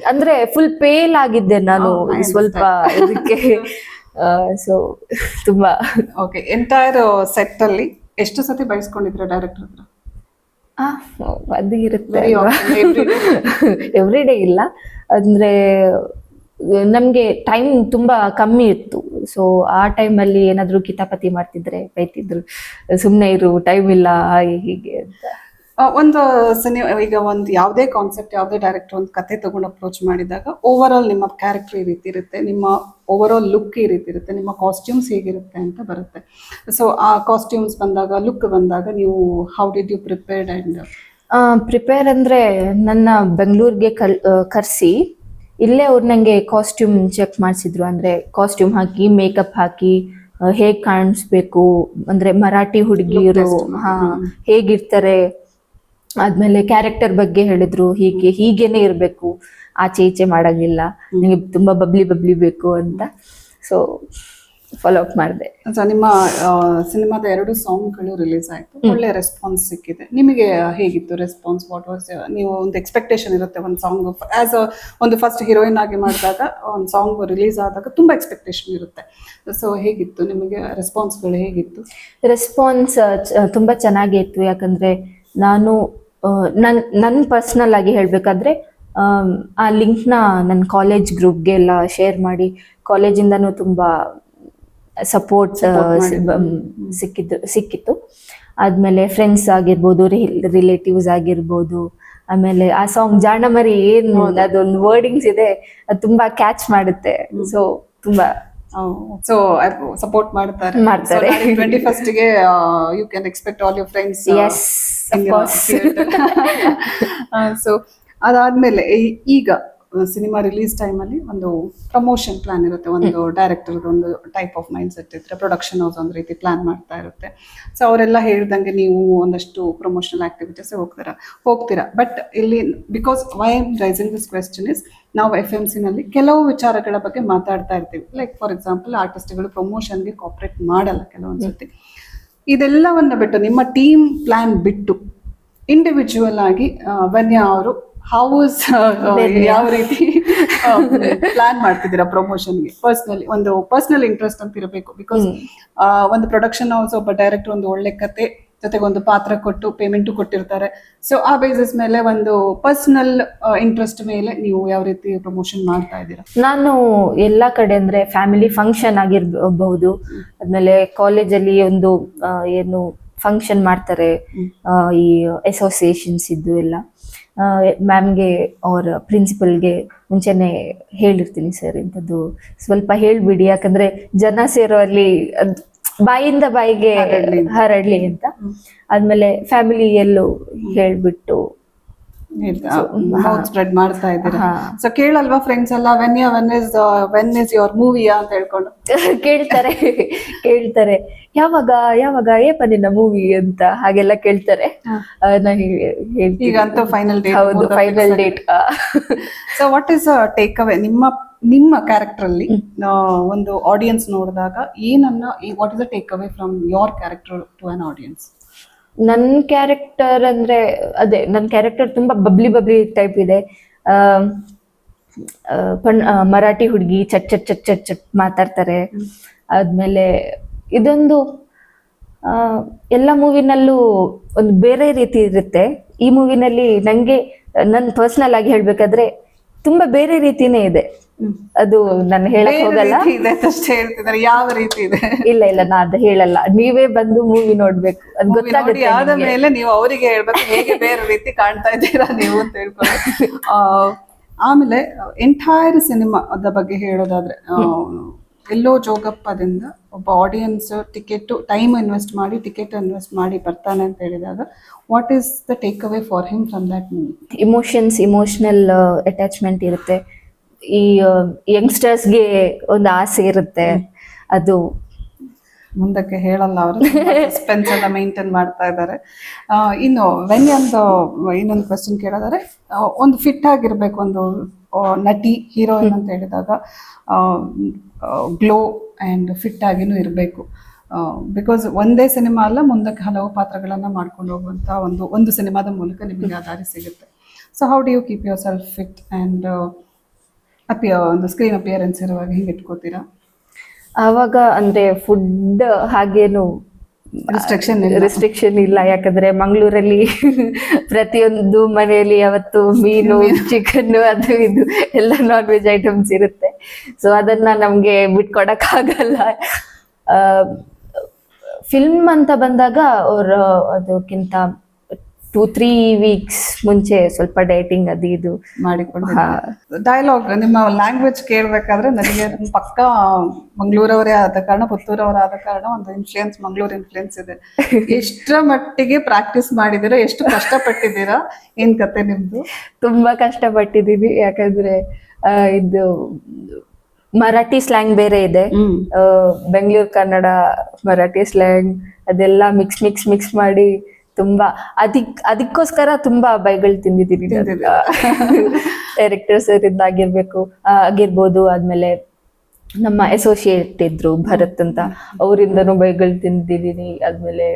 ಅಂದ್ರೆ ಫುಲ್ ಪೇಲ್ ಆಗಿದ್ದೆ ನಾನು ಸ್ವಲ್ಪ ಇದಕ್ಕೆ. ಸೊ ತುಂಬಾ. ಓಕೆ ಎಂಟೈರ್ ಸೆಟ್ ಅಲ್ಲಿ ಎಷ್ಟು ಸತಿ ಬಯಸ್ಕೊಂಡಿದ್ರೆ ಡೈರೆಕ್ಟರ್ ಹತ್ರ? ಅದು ಇರುತ್ತೆ ಎವ್ರಿ ಡೇ ಇಲ್ಲ. ಅಂದ್ರೆ ನಮ್ಗೆ ಟೈಮ್ ತುಂಬಾ ಕಮ್ಮಿ ಇತ್ತು. ಸೊ ಆ ಟೈಮಲ್ಲಿ ಏನಾದರೂ ಕಿತಾಪತಿ ಮಾಡ್ತಿದ್ರೆ ಬೈತಿದ್ರು. ಸುಮ್ನೆ ಇರು ಟೈಮ್ ಇಲ್ಲ ಹಾಗೆ ಹೀಗೆ ಅಂತ. ಒಂದು ಸಿನಿಮಾ ಈಗ ಒಂದು ಯಾವುದೇ ಕಾನ್ಸೆಪ್ಟ್ ಯಾವುದೇ ಡೈರೆಕ್ಟರ್ ಒಂದು ಕತೆ ತಗೊಂಡು ಅಪ್ರೋಚ್ ಮಾಡಿದಾಗ ಓವರ್ ಆಲ್ ನಿಮ್ಮ ಕ್ಯಾರೆಕ್ಟರ್ ಈ ರೀತಿ ಇರುತ್ತೆ ನಿಮ್ಮ ಓವರ್ ಆಲ್ ಲುಕ್ ಈ ರೀತಿ ಇರುತ್ತೆ ನಿಮ್ಮ ಕಾಸ್ಟ್ಯೂಮ್ಸ್ ಹೇಗಿರುತ್ತೆ ಅಂತ ಬರುತ್ತೆ. ಸೊ ಆ ಕಾಸ್ಟ್ಯೂಮ್ಸ್ ಬಂದಾಗ ಲುಕ್ ಬಂದಾಗ ನೀವು how did you prepared and prepare ಅಂದ್ರೆ ನನ್ನ ಬೆಂಗಳೂರಿಗೆ ಕಲ್ ಕರೆಸಿ. ಇಲ್ಲೇ ಅವ್ರು ನಂಗೆ ಕಾಸ್ಟ್ಯೂಮ್ ಚೆಕ್ ಮಾಡಿಸಿದ್ರು. ಅಂದ್ರೆ ಕಾಸ್ಟ್ಯೂಮ್ ಹಾಕಿ ಮೇಕಪ್ ಹಾಕಿ ಹೇಗ್ ಕಾಣಿಸ್ಬೇಕು ಅಂದ್ರೆ ಮರಾಠಿ ಹುಡುಗಿಯರು ಹಾ ಹೇಗಿರ್ತಾರೆ ಆದ್ಮೇಲೆ ಕ್ಯಾರೆಕ್ಟರ್ ಬಗ್ಗೆ ಹೇಳಿದ್ರು. ಹೀಗೆ ಹೀಗೇನೆ ಇರ್ಬೇಕು. ಆಚೆ ಈಚೆ ಮಾಡಂಗಿಲ್ಲ. ನಿಮಗೆ ತುಂಬಾ ಬಬ್ಲಿ ಬಬ್ಲಿ ಬೇಕು ಅಂತ. ಸೊ ಫಾಲೋ ಅಪ್ ಮಾಡಿದೆ. ಸೊ ನಿಮ್ಮ ಸಿನಿಮಾದ ಎರಡು ಸಾಂಗ್ಗಳು ರಿಲೀಸ್ ಆಯಿತು. ಒಳ್ಳೆ ರೆಸ್ಪಾನ್ಸ್ ಸಿಕ್ಕಿದೆ. ನಿಮಗೆ ಹೇಗಿತ್ತು ರೆಸ್ಪಾನ್ಸ್ ವಾಟ್ ವಾಸ್ ನೀವು ಒಂದು ಎಕ್ಸ್ಪೆಕ್ಟೇಷನ್ ಇರುತ್ತೆ ಒಂದು ಸಾಂಗ್ ಆಸ್ ಅ ಒಂದು ಫಸ್ಟ್ ಹೀರೋಯಿನ್ ಆಗಿ ಮಾಡಿದಾಗ ಒಂದು ಸಾಂಗ್ ರಿಲೀಸ್ ಆದಾಗ ತುಂಬ ಎಕ್ಸ್ಪೆಕ್ಟೇಷನ್ ಇರುತ್ತೆ. ಸೊ ಹೇಗಿತ್ತು ನಿಮಗೆ ರೆಸ್ಪಾನ್ಸ್ಗಳು ಹೇಗಿತ್ತು? ರೆಸ್ಪಾನ್ಸ್ ತುಂಬ ಚೆನ್ನಾಗೇ ಇತ್ತು ಯಾಕಂದ್ರೆ ನಾನು ನನ್ನ ನನ್ನ ಪರ್ಸ್ನಲ್ ಆಗಿ ಹೇಳಬೇಕಾದ್ರೆ ಆ ಲಿಂಕ್ನ ನನ್ನ ಕಾಲೇಜ್ ಗ್ರೂಪ್ಗೆಲ್ಲ ಶೇರ್ ಮಾಡಿ ಕಾಲೇಜಿಂದನೂ ತುಂಬಾ ಸಪೋರ್ಟ್ ಸಿಕ್ಕಿದ್ದು ಸಿಕ್ಕಿತ್ತು. ಆದ್ಮೇಲೆ ಫ್ರೆಂಡ್ಸ್ ಆಗಿರ್ಬೋದು ರಿಲೇಟಿವ್ಸ್ ಆಗಿರ್ಬೋದು ಆಮೇಲೆ ಆ ಸಾಂಗ್ ಜಾಣಮರಿ ಏನ್ ಅದೊಂದು ವರ್ಡಿಂಗ್ಸ್ ಇದೆ ಅದು ತುಂಬಾ ಕ್ಯಾಚ್ ಮಾಡುತ್ತೆ. ಸೊ ತುಂಬಾ ಸೊ ಸಪೋರ್ಟ್ ಮಾಡ್ತಾರೆ. ಮಾಡ್ತಾರೆ. ಟ್ವೆಂಟಿ ಫಸ್ಟ್ಗೆ you can expect all your friends yes. So ಅದಾದ್ಮೇಲೆ ಈಗ ಸಿನಿಮಾ ರಿಲೀಸ್ ಟೈಮಲ್ಲಿ ಒಂದು ಪ್ರಮೋಷನ್ ಪ್ಲಾನ್ ಇರುತ್ತೆ. ಒಂದು ಡೈರೆಕ್ಟರ್ ಒಂದು ಟೈಪ್ ಆಫ್ ಮೈಂಡ್ ಸೆಟ್ ಇದ್ರೆ ಪ್ರೊಡಕ್ಷನ್ ಹೌಸ್ ಒಂದು ರೀತಿ ಪ್ಲಾನ್ ಮಾಡ್ತಾ ಇರುತ್ತೆ. ಸೊ ಅವರೆಲ್ಲ ಹೇಳ್ದಂಗೆ ನೀವು ಒಂದಷ್ಟು ಪ್ರಮೋಷನಲ್ ಆಕ್ಟಿವಿಟೀಸ್ ಹೋಗ್ತೀರ? ಹೋಗ್ತೀರಾ. ಬಟ್ ಇಲ್ಲಿ because why am raising this question is ನಾವು ಎಫ್ ಎಂ ನಲ್ಲಿ ಕೆಲವು ವಿಚಾರಗಳ ಬಗ್ಗೆ ಮಾತಾಡ್ತಾ ಇರ್ತೀವಿ. ಲೈಕ್ ಫಾರ್ ಎಕ್ಸಾಂಪಲ್ ಆರ್ಟಿಸ್ಟ್ಗಳು ಪ್ರಮೋಷನ್ಗೆ ಕೋಪರೇಟ್ ಮಾಡಲ್ಲ ಕೆಲವೊಂದು ಇದೆಲ್ಲವನ್ನು ಇದೆಲ್ಲವನ್ನ ಬಿಟ್ಟು ನಿಮ್ಮ ಟೀಮ್ ಪ್ಲಾನ್ ಬಿಟ್ಟು ಇಂಡಿವಿಜುವಲ್ ಆಗಿ ವನ್ಯ ಅವರು ಹೌಸ್ ಯಾವ ರೀತಿ? ಪ್ಲಾನ್ ಮಾಡ್ತಿದ್ದೀರಾ ಪ್ರಮೋಷನ್ಗೆ ಪರ್ಸ್ನಲಿ ಒಂದು ಪರ್ಸನಲ್ ಇಂಟ್ರೆಸ್ಟ್ ಅಂತ ಇರಬೇಕು. ಬಿಕಾಸ್ ಒಂದು ಪ್ರೊಡಕ್ಷನ್ ಹೌಸ್ ಒಬ್ಬ ಡೈರೆಕ್ಟರ್ ಒಂದು ಒಳ್ಳೆ ಕತೆ ಜೊತೆಗೆ ಒಂದು ಪಾತ್ರ ಕೊಟ್ಟು ಪೇಮೆಂಟು ಕೊಟ್ಟಿರ್ತಾರೆ. ಸೊ ಆ ಬೇಸಿಸ್ ಮೇಲೆ ಒಂದು ಪರ್ಸನಲ್ ಇಂಟ್ರೆಸ್ಟ್ ಮೇಲೆ ನೀವು ಯಾವ ರೀತಿ ಪ್ರಮೋಷನ್ ಮಾಡ್ತಾ ಇದ್ದೀರಾ? ನಾನು ಎಲ್ಲ ಕಡೆ ಅಂದ್ರೆ ಫ್ಯಾಮಿಲಿ ಫಂಕ್ಷನ್ ಆಗಿರ್ಬಹುದು. ಆದ್ಮೇಲೆ ಕಾಲೇಜಲ್ಲಿ ಒಂದು ಏನು ಫಂಕ್ಷನ್ ಮಾಡ್ತಾರೆ. ಈ ಅಸೋಸಿಯೇಷನ್ಸ್ ಇದ್ದು ಎಲ್ಲ. ಮ್ಯಾಮ್ಗೆ ಅವ್ರ ಪ್ರಿನ್ಸಿಪಲ್ಗೆ ಮುಂಚೆನೆ ಹೇಳಿರ್ತೀನಿ ಸರ್ ಇಂಥದ್ದು. ಸ್ವಲ್ಪ ಹೇಳ್ಬಿಡಿ ಯಾಕಂದ್ರೆ ಜನ ಸೇರೋ ಅಲ್ಲಿ ಬಾಯಿಂದ ಬಾಯಿಗೆ ಹರಡ್ಲಿ ಅಂತ. ಹರಡ್ಲಿ ಅಂತ. ಆದ್ಮೇಲೆ ಫ್ಯಾಮಿಲಿ ಎಲ್ಲೂ ಹೇಳ್ಬಿಟ್ಟು ಮೌತ್ ಸ್ಪ್ರೆಡ್ ಮಾಡ್ತಾ ಇದ್ದೀರಾ? ಸೊ ಕೇಳಲ್ವಾ ಫ್ರೆಂಡ್ಸ್ ಎಲ್ಲ Venya when is when is your ಮೂವಿಯಾ ಅಂತ ಹೇಳ್ಕೊಂಡು? ಕೇಳ್ತಾರೆ ಕೇಳ್ತಾರೆ. ಯಾವಾಗ ಯಾವಾಗ ಏಪ ನಿನ್ನ ಮೂವಿ ಅಂತ ಹಾಗೆಲ್ಲ ಕೇಳ್ತಾರೆ. ಈಗಂತೂ ಫೈನಲ್ ಡೇಟ್ ಹೌದು final date so what is take away ನಿಮ್ಮ ನಿಮ್ಮ ಕ್ಯಾರೆಕ್ಟರ್ ಅಲ್ಲಿ ಒಂದು ಆಡಿಯನ್ಸ್ ನೋಡಿದಾಗ ಏನನ್ನ what is the take away from your character to an audience ನನ್ ಕ್ಯಾರೆಕ್ಟರ್ ಅಂದ್ರೆ, ಅದೇ ನನ್ನ ಕ್ಯಾರೆಕ್ಟರ್ ತುಂಬಾ ಬಬ್ಲಿ ಬಬ್ಲಿ ಟೈಪ್ ಇದೆ. ಮರಾಠಿ ಹುಡುಗಿ, ಚಟ್ ಚಟ್ ಚಟ್ ಚಟ್ ಚಟ್ ಮಾತಾಡ್ತಾರೆ. ಆದ್ಮೇಲೆ ಇದೊಂದು ಎಲ್ಲ ಮೂವಿನಲ್ಲೂ ಒಂದು ಬೇರೆ ರೀತಿ ಇರುತ್ತೆ. ಈ ಮೂವಿನಲ್ಲಿ ನಂಗೆ, ನನ್ ಪರ್ಸನಲ್ ಆಗಿ ಹೇಳ್ಬೇಕಾದ್ರೆ ತುಂಬಾ ಬೇರೆ ರೀತಿನೇ ಇದೆ. ಅದು ನಾನು ಹೇಳಕ್ ಹೋಗಲ್ಲ. ಹೇಳ್ತಿದ್ದಾರೆ. ಯಾವ ರೀತಿ ಇದೆ? ಇಲ್ಲ ಇಲ್ಲ ನಾ ಅದ ಹೇಳಲ್ಲ. ನೀವೇ ಬಂದು ಮೂವಿ ನೋಡ್ಬೇಕು. ಅದ್ ಗೊತ್ತಾಗುತ್ತೆ ಆದ ಮೇಲೆ ನೀವು ಅವರಿಗೆ ಹೇಳ್ಬೇಕು ಹೇಗೆ ಬೇರೆ ರೀತಿ ಕಾಣ್ತಾ ಇದ್ದೀರಾ ನೀವು ಅಂತ ಹೇಳ್ಕೊಂಡು ಆ, ಆಮೇಲೆ ಎಂಟೈರ್ ಸಿನಿಮಾದ ಬಗ್ಗೆ ಹೇಳೋದಾದ್ರೆ ಎಲ್ಲೋ ಜೋಗಪ್ಪದಿಂದ ಒಬ್ಬ ಆಡಿಯನ್ಸ್ ಟಿಕೆಟ್ ಟೈಮ್ ಇನ್ವೆಸ್ಟ್ ಮಾಡಿ ಟಿಕೆಟ್ ಇನ್ವೆಸ್ಟ್ ಮಾಡಿ ಬರ್ತಾನೆ ಅಂತ ಹೇಳಿದಾಗ what is the take away for him from that movie emotions emotional attachment ಇರುತ್ತೆ. ಈ ಯಂಗ್ಸ್ಟರ್ಸ್ಗೆ ಒಂದು ಆಸೆ ಇರುತ್ತೆ. ಅದು. ಮುಂದಕ್ಕೆ ಹೇಳಲ್ಲ ಅವರು ಸಸ್ಪೆನ್ಸ್ ಎಲ್ಲ ಮೇಂಟೈನ್ ಮಾಡ್ತಾ ಇದ್ದಾರೆ. ಇನ್ನು ವೆನ್ ಒಂದು ಇನ್ನೊಂದು ಕ್ವೆಶನ್ ಕೇಳೋದಾದ್ರೆ ಒಂದು ಫಿಟ್ ಆಗಿರ್ಬೇಕು ಒಂದು ನಟಿ ಹೀರೋಯಿನ್ ಅಂತ ಹೇಳಿದಾಗ ಗ್ಲೋ ಆ್ಯಂಡ್ ಫಿಟ್ ಆಗಿನೂ ಇರಬೇಕು. ಬಿಕಾಸ್ ಒಂದೇ ಸಿನಿಮಾ ಅಲ್ಲ ಮುಂದಕ್ಕೆ ಹಲವು ಪಾತ್ರಗಳನ್ನು ಮಾಡ್ಕೊಂಡು ಹೋಗುವಂಥ ಒಂದು ಒಂದು ಸಿನಿಮಾದ ಮೂಲಕ ನಿಮಗೆ ಆ ದಾರಿ ಸಿಗುತ್ತೆ. So how do you keep yourself fit and appear ಒಂದು ಸ್ಕ್ರೀನ್ ಅಪಿಯರೆನ್ಸ್ ಇರುವಾಗ ಹಿಂಗೆ ಇಟ್ಕೋತೀರಾ? ಆವಾಗ ಅಂದ್ರೆ ಫುಡ್ ಹಾಗೇನು ರಿಸ್ಟ್ರಿಕ್ಷನ್ ರಿಸ್ಟ್ರಿಕ್ಷನ್ ಇಲ್ಲ. ಯಾಕಂದ್ರೆ ಮಂಗಳೂರಲ್ಲಿ ಪ್ರತಿಯೊಂದು ಮನೆಯಲ್ಲಿ ಅವತ್ತು ಮೀನು ಚಿಕನ್ ಅದು ಇದು ಎಲ್ಲ ನಾನ್ ವೆಜ್ ಐಟಮ್ಸ್ ಇರುತ್ತೆ. ಸೊ ಅದನ್ನ ನಮ್ಗೆ ಬಿಟ್ಕೊಡಕ್ ಆಗಲ್ಲ ಫಿಲ್ಮ್ ಅಂತ ಬಂದಾಗ ಅವ್ರ ಅದಕ್ಕಿಂತ ಟೂ ತ್ರೀ ವೀಕ್ಸ್ ಮುಂಚೆ ಸ್ವಲ್ಪ ಡೇಟಿಂಗ್ ಅದು ಇದು. ಮಾಡಿಕೊಂಡು ಡೈಲಾಗ್ ನಿಮ್ಮ ಲ್ಯಾಂಗ್ವೇಜ್ ಕೇಳಬೇಕಾದ್ರೆ ನನಗೆ ಪಕ್ಕ ಮಂಗಳೂರವರೇ ಆದ ಕಾರಣ ಪುತ್ತೂರವರ ಆದ ಕಾರಣ ಒಂದು ಇನ್ಫ್ಲೂಯೆನ್ಸ್ ಮಂಗಳೂರು ಇನ್ಫ್ಲೂಯೆನ್ಸ್ ಇದೆ. ಎಷ್ಟರ ಮಟ್ಟಿಗೆ ಪ್ರಾಕ್ಟೀಸ್ ಮಾಡಿದ್ದೀರಾ ಎಷ್ಟು ಕಷ್ಟಪಟ್ಟಿದ್ದೀರಾ? ಏನ್ ಕತೆ ನಿಮ್ದು? ತುಂಬಾ ಕಷ್ಟಪಟ್ಟಿದ್ದೀವಿ. ಯಾಕಂದ್ರೆ ಇದು ಮರಾಠಿ ಸ್ಲ್ಯಾಂಗ್ ಬೇರೆ ಇದೆ. ಬೆಂಗಳೂರು ಕನ್ನಡ ಮರಾಠಿ ಸ್ಲ್ಯಾಂಗ್ ಅದೆಲ್ಲ ಮಿಕ್ಸ್ ಮಿಕ್ಸ್ ಮಿಕ್ಸ್ ಮಾಡಿ ತುಂಬಾ ಅದಿಕ್ ಅದಕ್ಕೋಸ್ಕರ ತುಂಬಾ ಬೈಗಳು ತಿಂದಿದ್ದೀನಿ ಡೈರೆಕ್ಟರ್ ಸರ್ ಇದ್ದಾಗಿರ್ಬೇಕು ಆಗಿರ್ಬೋದು ಆದ್ಮೇಲೆ ನಮ್ಮ ಅಸೋಸಿಯೇಟ್ ಇದ್ರು ಭರತ್ ಅಂತ ಅವರಿಂದನೂ ಬೈಗಳು ತಿಂದಿದ್ದೀನಿ ಆದ್ಮೇಲೆ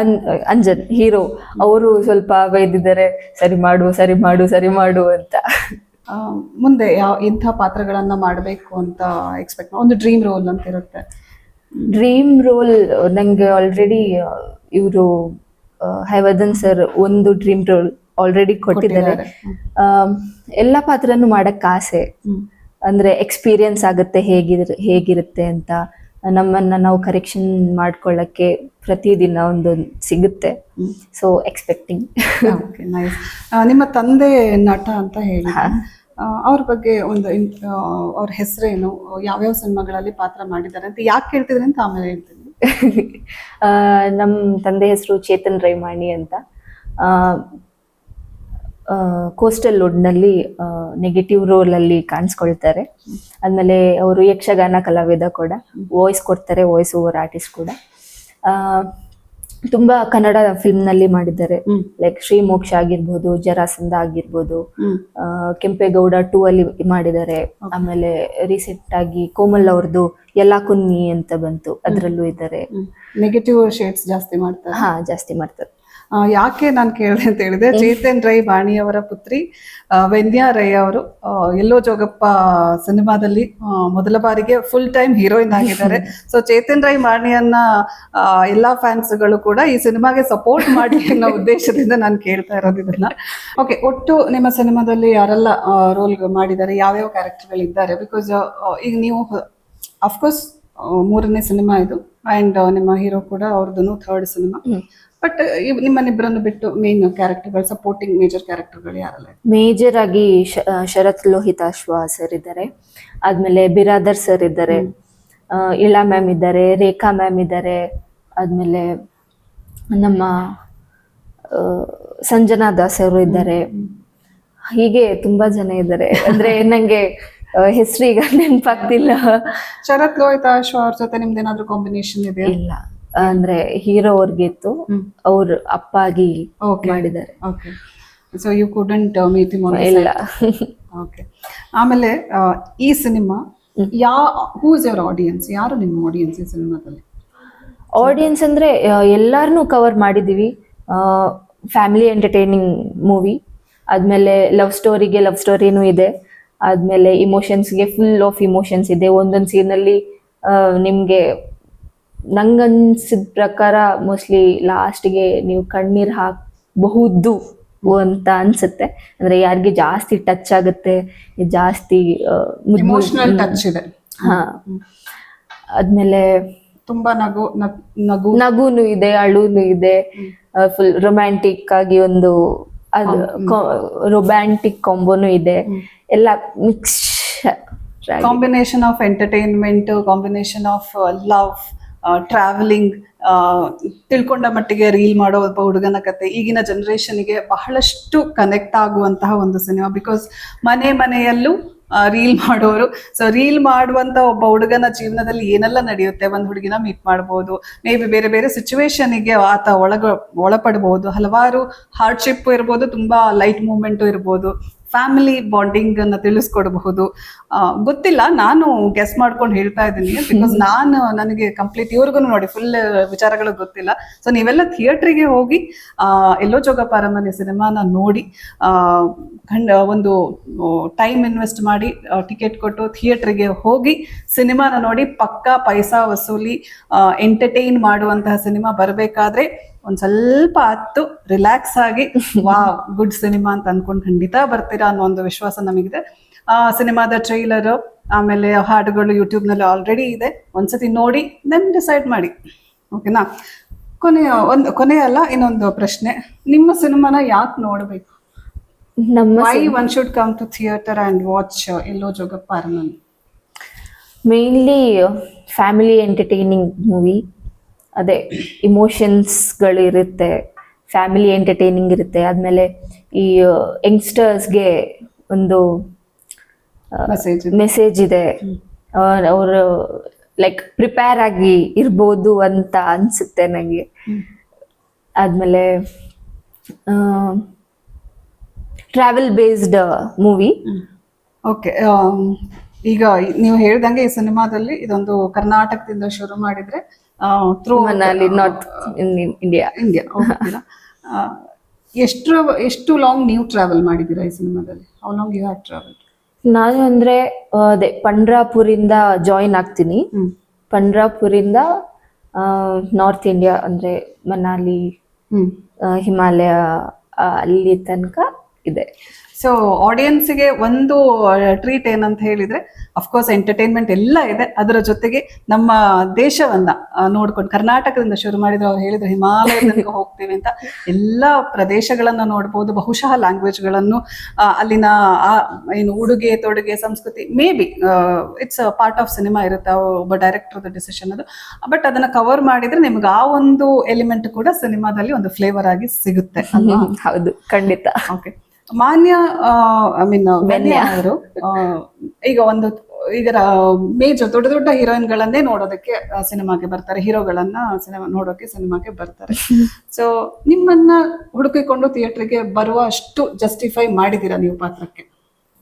ಅನ್ ಅಂಜನ್ ಹೀರೋ ಅವರು ಸ್ವಲ್ಪ ಬೈದಿದ್ದಾರೆ ಸರಿ ಮಾಡು ಸರಿ ಮಾಡು ಸರಿ ಮಾಡು ಅಂತ. ಮುಂದೆ ಯಾವ ಇಂಥ ಪಾತ್ರಗಳನ್ನ ಮಾಡಬೇಕು ಅಂತ ಎಕ್ಸ್ಪೆಕ್ಟ್ ಒಂದು ಡ್ರೀಮ್ ರೋಲ್ ಅಂತ ಇರುತ್ತೆ. ಡ್ರೀಮ್ ರೋಲ್ ನಂಗೆ ಆಲ್ರೆಡಿ ಇವರು ಹೈವರ್ಧನ್ ಸರ್ ಒಂದು ಡ್ರೀಮ್ ರೋಲ್ ಆಲ್ರೆಡಿ ಕೊಟ್ಟಿದ್ದಾರೆ. ಎಲ್ಲ ಪಾತ್ರನು ಮಾಡಕ್ ಆಸೆ. ಅಂದ್ರೆ ಎಕ್ಸ್ಪೀರಿಯನ್ಸ್ ಆಗುತ್ತೆ ಹೇಗಿರ್ ಹೇಗಿರುತ್ತೆ ಅಂತ. ನಮ್ಮನ್ನ ನಾವು ಕರೆಕ್ಷನ್ ಮಾಡ್ಕೊಳ್ಳಕ್ಕೆ ಪ್ರತಿದಿನ ಒಂದು ಸಿಗುತ್ತೆ. ಸೊ ಎಕ್ಸ್ಪೆಕ್ಟಿಂಗ್ ನಿಮ್ಮ ತಂದೆ ನಟ ಅಂತ ಹೇಳಿ ಅವ್ರ ಬಗ್ಗೆ ಒಂದು ಅವ್ರ ಹೆಸರೇನು? ಯಾವ್ಯಾವ ಸಿನಿಮಾಗಳಲ್ಲಿ ಪಾತ್ರ ಮಾಡಿದ್ದಾರೆ ಅಂತ ಯಾಕೆ ಕೇಳ್ತಿದ್ರೆ ಅಂತ ಆಮೇಲೆ ಹೇಳ್ತೀನಿ. ನಮ್ಮ ತಂದೆ ಹೆಸರು ಚೇತನ್ ರೈಮಾಣಿ ಅಂತ. ಕೋಸ್ಟಲ್ ಲೋಡ್ನಲ್ಲಿ ನೆಗೆಟಿವ್ ರೋಲಲ್ಲಿ ಕಾಣಿಸ್ಕೊಳ್ತಾರೆ. ಆದ್ಮೇಲೆ ಅವರು ಯಕ್ಷಗಾನ ಕಲಾವಿದ ಕೂಡ ವಾಯ್ಸ್ ಕೊಡ್ತಾರೆ ವಾಯ್ಸ್ ಓವರ್ ಆರ್ಟಿಸ್ಟ್ ಕೂಡ. ತುಂಬಾ ಕನ್ನಡ ಫಿಲ್ಮ್ನಲ್ಲಿ ಮಾಡಿದ್ದಾರೆ ಲೈಕ್ ಶ್ರೀ ಮೋಕ್ಷ ಆಗಿರ್ಬೋದು ಜರಾಸಂಧ ಆಗಿರ್ಬೋದು ಕೆಂಪೇಗೌಡ ಟೂ ಅಲ್ಲಿ ಮಾಡಿದ್ದಾರೆ. ಆಮೇಲೆ ರೀಸೆಂಟ್ ಆಗಿ ಕೋಮಲ್ ಅವ್ರದ್ದು ಎಲ್ಲಾ ಕುನ್ನಿ ಅಂತ ಬಂತು. ಅದ್ರಲ್ಲೂ ಇದ್ದಾರೆ. ನೆಗೆಟಿವ್ ಶೇಡ್ಸ್ ಜಾಸ್ತಿ ಮಾಡ್ತಾರೆ. ಹಾ ಜಾಸ್ತಿ ಮಾಡ್ತಾರೆ. ಯಾಕೆ ನಾನು ಕೇಳಿದೆ ಅಂತ ಹೇಳಿದೆ ಚೇತನ್ ರೈ ಬಾಣಿಯವರ ಪುತ್ರಿ ಆ, ವೆನ್ಯಾ ರೈ ಅವರು ಎಲ್ಲೋ ಜೋಗಪ್ಪ ಸಿನಿಮಾದಲ್ಲಿ ಮೊದಲ ಬಾರಿಗೆ ಫುಲ್ ಟೈಮ್ ಹೀರೋಯಿನ್ ಆಗಿದ್ದಾರೆ. ಸೊ ಚೇತನ್ ರೈ ಬಾಣಿಯನ್ನ ಎಲ್ಲಾ ಫ್ಯಾನ್ಸ್ಗಳು ಕೂಡ ಈ ಸಿನಿಮಾಗೆ ಸಪೋರ್ಟ್ ಮಾಡಿ ಅನ್ನೋ ಉದ್ದೇಶದಿಂದ ನಾನು ಕೇಳ್ತಾ ಇರೋದು ಇದನ್ನ. ಓಕೆ ಒಟ್ಟು ನಿಮ್ಮ ಸಿನಿಮಾದಲ್ಲಿ ಯಾರೆಲ್ಲ ರೋಲ್ ಮಾಡಿದ್ದಾರೆ ಯಾವ್ಯಾವ ಕ್ಯಾರೆಕ್ಟರ್ಗಳಿದ್ದಾರೆ ಬಿಕಾಸ್ ಈಗ ನೀವು ಅಫ್ಕೋರ್ಸ್ ಮೂರನೇ ಸಿನಿಮಾ ಇದು ಅಂಡ್ ನಿಮ್ಮ ಹೀರೋ ಕೂಡ ಅವ್ರದ್ದು ಥರ್ಡ್ ಸಿನಿಮಾ. ಬಟ್ ನಿಮ್ಮನ್ನಿಬ್ಬರನ್ನು ಬಿಟ್ಟು ಮೇನ್ ಕ್ಯಾರೆಕ್ಟರ್ಗಳು ಸಪೋರ್ಟಿಂಗ್ ಮೇಜರ್ ಕ್ಯಾರೆಕ್ಟರ್ಗಳು ಯಾರಲ್ಲ ಮೇಜರ್ ಆಗಿ ಶರತ್ ಲೋಹಿತಾಶ್ವ ಸರ್ ಇದ್ದಾರೆ. ಆದ್ಮೇಲೆ ಬಿರಾದರ್ ಸರ್ ಇದ್ದಾರೆ. ಇಳಾ ಮ್ಯಾಮ್ ಇದ್ದಾರೆ ರೇಖಾ ಮ್ಯಾಮ್ ಇದ್ದಾರೆ. ಆದ್ಮೇಲೆ ನಮ್ಮ ಸಂಜನಾ ದಾಸ್ ಅವರು ಇದ್ದಾರೆ. ಹೀಗೆ ತುಂಬಾ ಜನ ಇದ್ದಾರೆ. ಅಂದ್ರೆ ನಂಗೆ ಹೆಸರು ಈಗ ನೆನಪಾಗ್ತಿಲ್ಲ. ಶರತ್ ಲೋಹಿತಾಶ್ ಅವ್ರ ಜೊತೆ ನಿಮ್ದೇನಾದ್ರೂ ಕಾಂಬಿನೇಷನ್ ಇದೆ ಇಲ್ಲ. ಅಂದ್ರೆ ಹೀರೋ ಅವ್ರಿಗೆ ಇತ್ತು ಅವ್ರ ಅಪ್ಪ ಆಗಿ Okay. ಮಾಡಿದ್ದಾರೆ okay so you couldn't meet him ಇಲ್ಲ. ಓಕೆ ಆಮೇಲೆ ಈ cinema yeah who is your audience ಯಾರು ನಿಮ್ಮ ಆಡಿಯನ್ಸ್ ಈ ಸಿನಿಮಾದಲ್ಲಿ? ಆಡಿಯನ್ಸ್ ಅಂದ್ರೆ ಎಲ್ಲಾರನ್ನೂ ಕವರ್ ಮಾಡಿದೀವಿ. ಫ್ಯಾಮಿಲಿ ಎಂಟರ್ಟೈನಿಂಗ್ ಮೂವಿ ಆದ್ಮೇಲೆ ಲವ್ ಸ್ಟೋರಿಗೆ ಲವ್ ಸ್ಟೋರಿನೂ ಇದೆ. ಆದ್ಮೇಲೆ ಇಮೋಷನ್ಸ್ಗೆ ಫುಲ್ ಆಫ್ ಇಮೋಷನ್ಸ್ ಇದೆ. ಒಂದೊಂದು ಸೀನಲ್ಲಿ ನಿಮಗೆ ನಂಗನ್ಸಿದ ಪ್ರಕಾರ ಮೋಸ್ಟ್ಲಿ ಲಾಸ್ಟ್ಗೆ ನೀವು ಕಣ್ಣೀರ್ ಹಾಕಬಹುದು ಅಂತ ಅನ್ಸುತ್ತೆ. ಅಂದ್ರೆ ಯಾರಿಗೆ ಜಾಸ್ತಿ ಟಚ್ ಆಗುತ್ತೆ ಜಾಸ್ತಿ ಇಮೋಷನಲ್ ಟಚ್ ಇದೆ. ಹಾ. ಆದ್ಮೇಲೆ ತುಂಬಾ ನಗು ನಗು ನಗುನು ಇದೆ ಅಳುನು ಇದೆ. ಫುಲ್ ರೊಮ್ಯಾಂಟಿಕ್ ಆಗಿ ಒಂದು ಅದು ರೊಮ್ಯಾಂಟಿಕ್ ಕಾಂಬೋನು ಇದೆ. ಎಲ್ಲ mix combination of entertainment combination of love travelling ತಿಳ್ಕೊಂಡ ಮಟ್ಟಿಗೆ ರೀಲ್ ಮಾಡೋ ಒಬ್ಬ ಹುಡುಗನ ಕತೆ ಈಗಿನ ಜನರೇಷನ್ಗೆ ಬಹಳಷ್ಟು ಕನೆಕ್ಟ್ ಆಗುವಂತಹ ಒಂದು ಸಿನಿಮಾ ಬಿಕಾಸ್ ಮನೆ ಮನೆಯಲ್ಲೂ ರೀಲ್ ಮಾಡೋರು. ಸೊ ರೀಲ್ ಮಾಡುವಂತ ಒಬ್ಬ ಹುಡುಗನ ಜೀವನದಲ್ಲಿ ಏನೆಲ್ಲ ನಡೆಯುತ್ತೆ? ಒಂದು ಹುಡುಗಿನ ಮೀಟ್ ಮಾಡ್ಬೋದು. ಮೇ ಬಿ ಬೇರೆ ಬೇರೆ ಸಿಚುವೇಶನ್ಗೆ ಆತ ಒಳಗ, ಒಳಪಡ್ಬೋದು. ಹಲವಾರು ಹಾರ್ಡ್ಶಿಪ್ ಇರ್ಬೋದು, ತುಂಬಾ ಲೈಟ್ ಮೂಮೆಂಟು ಇರ್ಬೋದು. ಫ್ಯಾಮಿಲಿ ಬಾಂಡಿಂಗ್ ಅನ್ನ ತಿಳಿಸ್ಕೊಡಬಹುದು. ಗೊತ್ತಿಲ್ಲ ನಾನು ಗೆಸ್ ಮಾಡ್ಕೊಂಡು ಹೇಳ್ತಾ ಇದ್ದೀನಿ ಬಿಕಾಸ್ ನಾನು ನನಗೆ ಕಂಪ್ಲೀಟ್ ಇವ್ರಿಗೂ ನೋಡಿ ಫುಲ್ ವಿಚಾರಗಳು ಗೊತ್ತಿಲ್ಲ. ಸೊ ನೀವೆಲ್ಲ ಥಿಯೇಟ್ರಿಗೆ ಹೋಗಿ ಎಲ್ಲೋ ಜೋಗ ಪಾರಮನೆ ಸಿನಿಮಾನ ನೋಡಿ ಖಂಡ ಒಂದು ಟೈಮ್ ಇನ್ವೆಸ್ಟ್ ಮಾಡಿ ಟಿಕೆಟ್ ಕೊಟ್ಟು ಥಿಯೇಟ್ರಿಗೆ ಹೋಗಿ ಸಿನಿಮಾನ ನೋಡಿ ಪಕ್ಕಾ ಪೈಸಾ ವಸೂಲಿ ಎಂಟರ್ಟೈನ್ ಮಾಡುವಂತಹ ಸಿನಿಮಾ ಬರಬೇಕಾದ್ರೆ ಒಂದ್ ಸ್ವಲ್ಪ ಹತ್ತು ರಿಲ್ಯಾಕ್ಸ್ ಆಗಿ ವಾ ಗುಡ್ ಸಿನಿಮಾ ಅಂತ ಅನ್ಕೊಂಡ್ ಖಂಡಿತ ಬರ್ತೀರಾ ಅನ್ನೋ ಒಂದು ವಿಶ್ವಾಸ ನಮಗಿದೆ. ಆ ಸಿನಿಮಾದ ಟ್ರೈಲರ್ ಆಮೇಲೆ ಹಾಡುಗಳು ಯೂಟ್ಯೂಬ್ನಲ್ಲಿ ಆಲ್ರೆಡಿ ಇದೆ. ಒಂದ್ಸತಿ ನೋಡಿ ದೆನ್ ಡಿಸೈಡ್ ಮಾಡಿ. ಓಕೆನಾ ಕೊನೆಯ ಒಂದು ಕೊನೆಯ ಅಲ್ಲ ಇನ್ನೊಂದು ಪ್ರಶ್ನೆ. ನಿಮ್ಮ ಸಿನಿಮಾನ ಯಾಕೆ ನೋಡ್ಬೇಕು? ನಮ್ಮ why one should come to theatre and watch Ello Jogappa Aramane mainly family entertaining movie ಅದೇ ಇಮೋಷನ್ಸ್ಗಳಿರುತ್ತೆ ಫ್ಯಾಮಿಲಿ ಎಂಟರ್ಟೈನಿಂಗ್ ಇರುತ್ತೆ ಆದ್ಮೇಲೆ ಈ ಯಂಗ್ಸ್ಟರ್ಸ್ಗೆ ಒಂದು ಮೆಸೇಜ್ ಮೆಸೇಜ್ ಇದೆ. ಅವರು ಲೈಕ್ ಪ್ರಿಪೇರ್ ಆಗಿ ಇರ್ಬೋದು ಅಂತ ಅನ್ಸುತ್ತೆ ನನಗೆ ಆದ್ಮೇಲೆ ಟ್ರಾವೆಲ್ ಬೇಸ್ಡ್ ಮೂವಿ ಓಕೆ ಈಗ ನೀವು ಹೇಳ್ದಂಗೆ ಈ ಸಿನಿಮಾದಲ್ಲಿ ಇದೊಂದು ಕರ್ನಾಟಕದಿಂದ ಶುರು ಮಾಡಿದ್ರೆ through Manali north India India ಎಷ್ಟು ಎಷ್ಟು ಲಾಂಗ್ ನೀವು ಟ್ರಾವೆಲ್ ಮಾಡಿದ್ದೀರಾ ಈ ಸಿನಿಮಾದಲ್ಲಿ? How long you have travel ನಾನು ಅಂದ್ರೆ ಅದೇ ಪಂಡ್ರಾಪುರಿಂದ ಜಾಯಿನ್ ಆಗ್ತೀನಿ. ಪಂಡ್ರಾಪುರಿಂದ ನಾರ್ತ್ ಇಂಡಿಯಾ ಅಂದ್ರೆ ಮನಾಲಿ ಹಿಮಾಲಯ ಅಲ್ಲಿ ತನಕ ಇದೆ. ಸೊ ಆಡಿಯನ್ಸ್ಗೆ ಒಂದು ಟ್ರೀಟ್ ಏನಂತ ಹೇಳಿದ್ರೆ ಅಫ್ಕೋರ್ಸ್ ಎಂಟರ್ಟೈನ್ಮೆಂಟ್ ಎಲ್ಲ ಇದೆ. ಅದರ ಜೊತೆಗೆ ನಮ್ಮ ದೇಶವನ್ನ ನೋಡ್ಕೊಂಡು ಕರ್ನಾಟಕದಿಂದ ಶುರು ಮಾಡಿದ್ರು ಅವ್ರು ಹೇಳಿದ್ರು ಹಿಮಾಲಯದಲ್ಲಿ ಹೋಗ್ತೀವಿ ಅಂತ. ಎಲ್ಲ ಪ್ರದೇಶಗಳನ್ನು ನೋಡ್ಬೋದು. ಬಹುಶಃ ಲ್ಯಾಂಗ್ವೇಜ್ಗಳನ್ನು ಅಲ್ಲಿನ ಆ ಏನು ಉಡುಗೆ ತೊಡುಗೆ ಸಂಸ್ಕೃತಿ maybe it's part of cinema ಇರುತ್ತೆ. ಒಬ್ಬ ಡೈರೆಕ್ಟರ್ ಡಿಸಿಷನ್ ಅದು. ಬಟ್ ಅದನ್ನ ಕವರ್ ಮಾಡಿದ್ರೆ ನಿಮ್ಗೆ ಆ ಒಂದು ಎಲಿಮೆಂಟ್ ಕೂಡ ಸಿನಿಮಾದಲ್ಲಿ ಒಂದು ಫ್ಲೇವರ್ ಆಗಿ ಸಿಗುತ್ತೆ ಹೌದು. ಖಂಡಿತ. ಓಕೆ ಮಾನ್ಯ ಐ ಮೀನ್ ವೆನ್ಯ ಅವರು ಈಗ ಒಂದು ಇದರ ಮೇಜರ್ ದೊಡ್ಡ ದೊಡ್ಡ ಹೀರೋಯಿನ್ ಗಳನ್ನೇ ನೋಡೋದಕ್ಕೆ ಸಿನಿಮಾಗೆ ಬರ್ತಾರೆ. ಹೀರೋಗಳನ್ನ ಸಿನಿಮಾ ನೋಡೋಕೆ ಸಿನಿಮಾಗೆ ಬರ್ತಾರೆ. ಸೊ ನಿಮ್ಮನ್ನ ಹುಡುಕಿಕೊಂಡು ಥಿಯೇಟರ್ಗೆ ಬರುವ ಅಷ್ಟು ಜಸ್ಟಿಫೈ ಮಾಡಿದೀರಾ ನೀವು ಪಾತ್ರಕ್ಕೆ?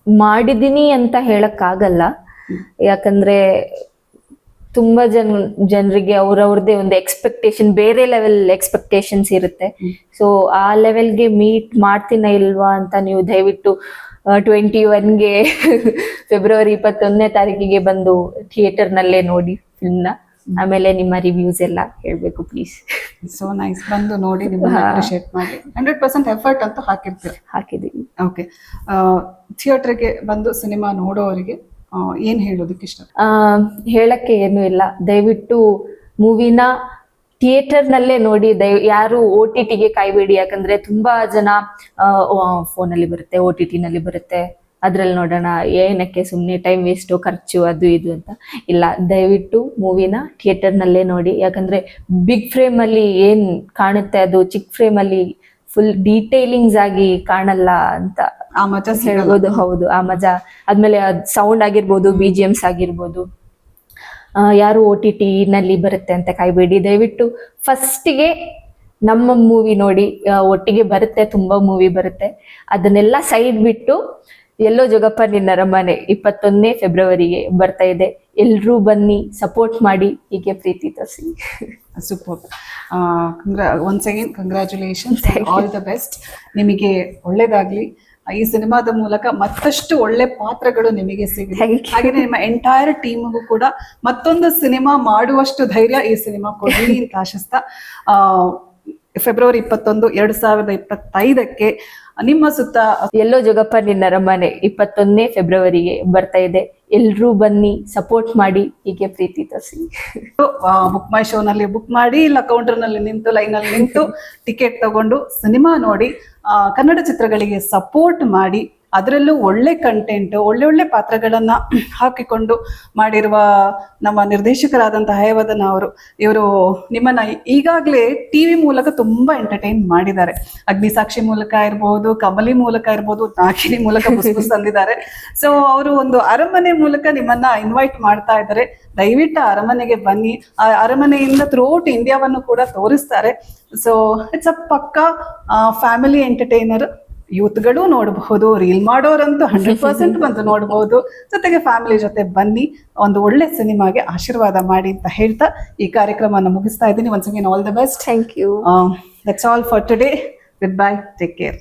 ಮಾಡಿದೀನಿ ಅಂತ ಹೇಳಕ್ ಆಗಲ್ಲ ಯಾಕಂದ್ರೆ ತುಂಬಾ ಜನ ಜನರಿಗೆ ಅವ್ರವ್ರದೇ ಒಂದು ಎಕ್ಸ್ಪೆಕ್ಟೇಷನ್ ಬೇರೆ ಲೆವೆಲ್ ಎಕ್ಸ್ಪೆಕ್ಟೇಷನ್ಸ್ ಇರುತ್ತೆ. ಸೊ ಆ ಲೆವೆಲ್ಗೆ ಮೀಟ್ ಮಾಡ್ತೀನ ಇಲ್ವಾ ಅಂತ ನೀವು ದಯವಿಟ್ಟು ಟ್ವೆಂಟಿ ಒನ್ಗೆ ಫೆಬ್ರವರಿ ಇಪ್ಪತ್ತೊಂದನೇ ತಾರೀಕಿಗೆ ಬಂದು ಥಿಯೇಟರ್ ನಲ್ಲೇ ನೋಡಿ ಫಿಲ್ಮ್ನ ಆಮೇಲೆ ನಿಮ್ಮ ರಿವ್ಯೂಸ್ ಎಲ್ಲ ಹೇಳಬೇಕು ಪ್ಲೀಸ್ ಸೊ ನೈಸ್ ಬಂದು ನೋಡಿ ನಿಮ್ಮ ಅಪ್ರಿಷಿಯೇಟ್ ಮಾಡಿ. ಹಂಡ್ರೆಡ್ ಪರ್ಸೆಂಟ್ ಎಫರ್ಟ್ ಅಂತೂ ಹಾಕಿರ್ತೀವಿ ಹಾಕಿದೀವಿ ಓಕೆ ಥಿಯೇಟರ್ಗೆ ಬಂದು ಸಿನಿಮಾ ನೋಡೋವರಿಗೆ ಏನ್ ಹೇಳೋದಕ್ಕೆ ಇಷ್ಟ? ಹೇಳಕ್ಕೆ ಏನು ಇಲ್ಲ. ದಯವಿಟ್ಟು ಮೂವಿನ ಥಿಯೇಟರ್ನಲ್ಲೇ ನೋಡಿ, ದಯ, ಯಾರು ಓ ಟಿ ಟಿಗೆ ಕಾಯ್ಬೇಡಿ. ಯಾಕಂದ್ರೆ ತುಂಬಾ ಜನ ಫೋನಲ್ಲಿ ಬರುತ್ತೆ, ಓ ಟಿ ಟಿನಲ್ಲಿ ಬರುತ್ತೆ. ಅದ್ರಲ್ಲಿ ನೋಡೋಣ, ಏನಕ್ಕೆ ಸುಮ್ಮನೆ ಟೈಮ್ ವೇಸ್ಟು ಖರ್ಚು, ಅದು ಇದು ಅಂತ. ಇಲ್ಲ, ದಯವಿಟ್ಟು ಮೂವಿನ ಥಿಯೇಟರ್ನಲ್ಲೇ ನೋಡಿ. ಯಾಕಂದ್ರೆ ಬಿಗ್ ಫ್ರೇಮಲ್ಲಿ ಏನ್ ಕಾಣುತ್ತೆ, ಅದು ಚಿಕ್ಕ ಫ್ರೇಮಲ್ಲಿ ಫುಲ್ ಡೀಟೇಲಿಂಗ್ಸ್ ಆಗಿ ಕಾಣಲ್ಲ ಅಂತ ಆ ಮಜಾ ಹೇಳ್ಬೋದು ಹೌದು. ಆ ಮಜಾ. ಆದ್ಮೇಲೆ ಸೌಂಡ್ ಆಗಿರ್ಬೋದು ಬಿ ಜಿ ಎಮ್ಸ್ ಆಗಿರ್ಬೋದು. ಯಾರು ಓ ಟಿ ಟಿ ನಲ್ಲಿ ಬರುತ್ತೆ ಅಂತ ಕಾಯ್ಬೇಡಿ. ದಯವಿಟ್ಟು ಫಸ್ಟಿಗೆ ನಮ್ಮ ಮೂವಿ ನೋಡಿ. ಒಟ್ಟಿಗೆ ಬರುತ್ತೆ ತುಂಬಾ ಮೂವಿ ಬರುತ್ತೆ. ಅದನ್ನೆಲ್ಲ ಸೈಡ್ ಬಿಟ್ಟು ಎಲ್ಲೋ ಜೋಗಪ್ಪ ನಿನ್ನ ಅರಮನೆ ಇಪ್ಪತ್ತೊಂದನೇ ಫೆಬ್ರವರಿಗೆ ಬರ್ತಾ ಇದೆ. ಎಲ್ರೂ ಬನ್ನಿ ಸಪೋರ್ಟ್ ಮಾಡಿ ಹೀಗೆ ಪ್ರೀತಿ ತೋರಿಸಿ. Super. Once again congratulations all the best ನಿಮಗೆ ಒಳ್ಳೇದಾಗ್ಲಿ. ಈ ಸಿನಿಮಾದ ಮೂಲಕ ಮತ್ತಷ್ಟು ಒಳ್ಳೆ ಪಾತ್ರಗಳು ನಿಮಗೆ ಸಿಗಲಿ. ಹಾಗೆ ನಿಮ್ಮ ಎಂಟೈರ್ ಟೀಮ್ಗೂ ಕೂಡ ಮತ್ತೊಂದು ಸಿನಿಮಾ ಮಾಡುವಷ್ಟು ಧೈರ್ಯ ಈ ಸಿನಿಮಾ ಕೊಡಲಿ ಅಂತ ಆಶಿಸ್ತಾ ಆ, ಫೆಬ್ರವರಿ ಇಪ್ಪತ್ತೊಂದು ಎರಡು ಸಾವಿರದ ಇಪ್ಪತ್ತೈದಕ್ಕೆ ನಿಮ್ಮ ಸುತ್ತ ಎಲ್ಲೋ ಜೋಗಪ್ಪ ನಿನ್ನ ರಮಾನೆ ಇಪ್ಪತ್ತೊಂದನೇ ಫೆಬ್ರವರಿಗೆ ಬರ್ತಾ ಇದೆ. ಎಲ್ರೂ ಬನ್ನಿ ಸಪೋರ್ಟ್ ಮಾಡಿ, ಹೀಗೆ ಪ್ರೀತಿ ತೋರಿಸಿ. ಬುಕ್ ಮೈ ಶೋ ನಲ್ಲಿ ಬುಕ್ ಮಾಡಿ, ಇಲ್ಲ ಕೌಂಟರ್ನಲ್ಲಿ ನಿಂತು ಲೈನ್ ಅಲ್ಲಿ ನಿಂತು ಟಿಕೆಟ್ ತಗೊಂಡು ಸಿನಿಮಾ ನೋಡಿ ಕನ್ನಡ ಚಿತ್ರಗಳಿಗೆ ಸಪೋರ್ಟ್ ಮಾಡಿ ಅದರಲ್ಲೂ ಒಳ್ಳೆ ಕಂಟೆಂಟ್ ಒಳ್ಳೆ ಒಳ್ಳೆ ಪಾತ್ರಗಳನ್ನ ಹಾಕಿಕೊಂಡು ಮಾಡಿರುವ ನಮ್ಮ ನಿರ್ದೇಶಕರಾದಂತಹ ಹಯವದನ ಅವರು ಇವರು ನಿಮ್ಮನ್ನ ಈಗಾಗಲೇ ಟಿ ವಿ ಮೂಲಕ ತುಂಬಾ ಎಂಟರ್ಟೈನ್ ಮಾಡಿದ್ದಾರೆ. ಅಗ್ನಿಸಾಕ್ಷಿ ಮೂಲಕ ಇರ್ಬೋದು ಕಮಲಿ ಮೂಲಕ ಇರ್ಬೋದು ನಾಗಿನಿ ಮೂಲಕ ಬುಸ್ ತಂದಿದ್ದಾರೆ. ಸೊ ಅವರು ಒಂದು ಅರಮನೆ ಮೂಲಕ ನಿಮ್ಮನ್ನ ಇನ್ವೈಟ್ ಮಾಡ್ತಾ ಇದ್ದಾರೆ. ದಯವಿಟ್ಟು ಅರಮನೆಗೆ ಬನ್ನಿ. ಆ ಅರಮನೆಯಿಂದ ಥ್ರೂಔಟ್ ಇಂಡಿಯಾವನ್ನು ಕೂಡ ತೋರಿಸ್ತಾರೆ. ಸೊ ಇಟ್ಸ್ ಅ ಪಕ್ಕ ಫ್ಯಾಮಿಲಿ ಎಂಟರ್ಟೈನರ್ ಯೂತ್ಗಳು ನೋಡಬಹುದು ರೀಲ್ ಮಾಡೋರಂತೂ ಹಂಡ್ರೆಡ್ ಪರ್ಸೆಂಟ್ ಬಂದು ನೋಡಬಹುದು. ಜೊತೆಗೆ ಫ್ಯಾಮಿಲಿ ಜೊತೆ ಬನ್ನಿ ಒಂದು ಒಳ್ಳೆ ಸಿನಿಮಾಗೆ ಆಶೀರ್ವಾದ ಮಾಡಿ ಅಂತ ಹೇಳ್ತಾ ಈ ಕಾರ್ಯಕ್ರಮವನ್ನು ಮುಗಿಸ್ತಾ ಇದ್ದೀನಿ. Once again all the best thank you that's all for today goodbye take care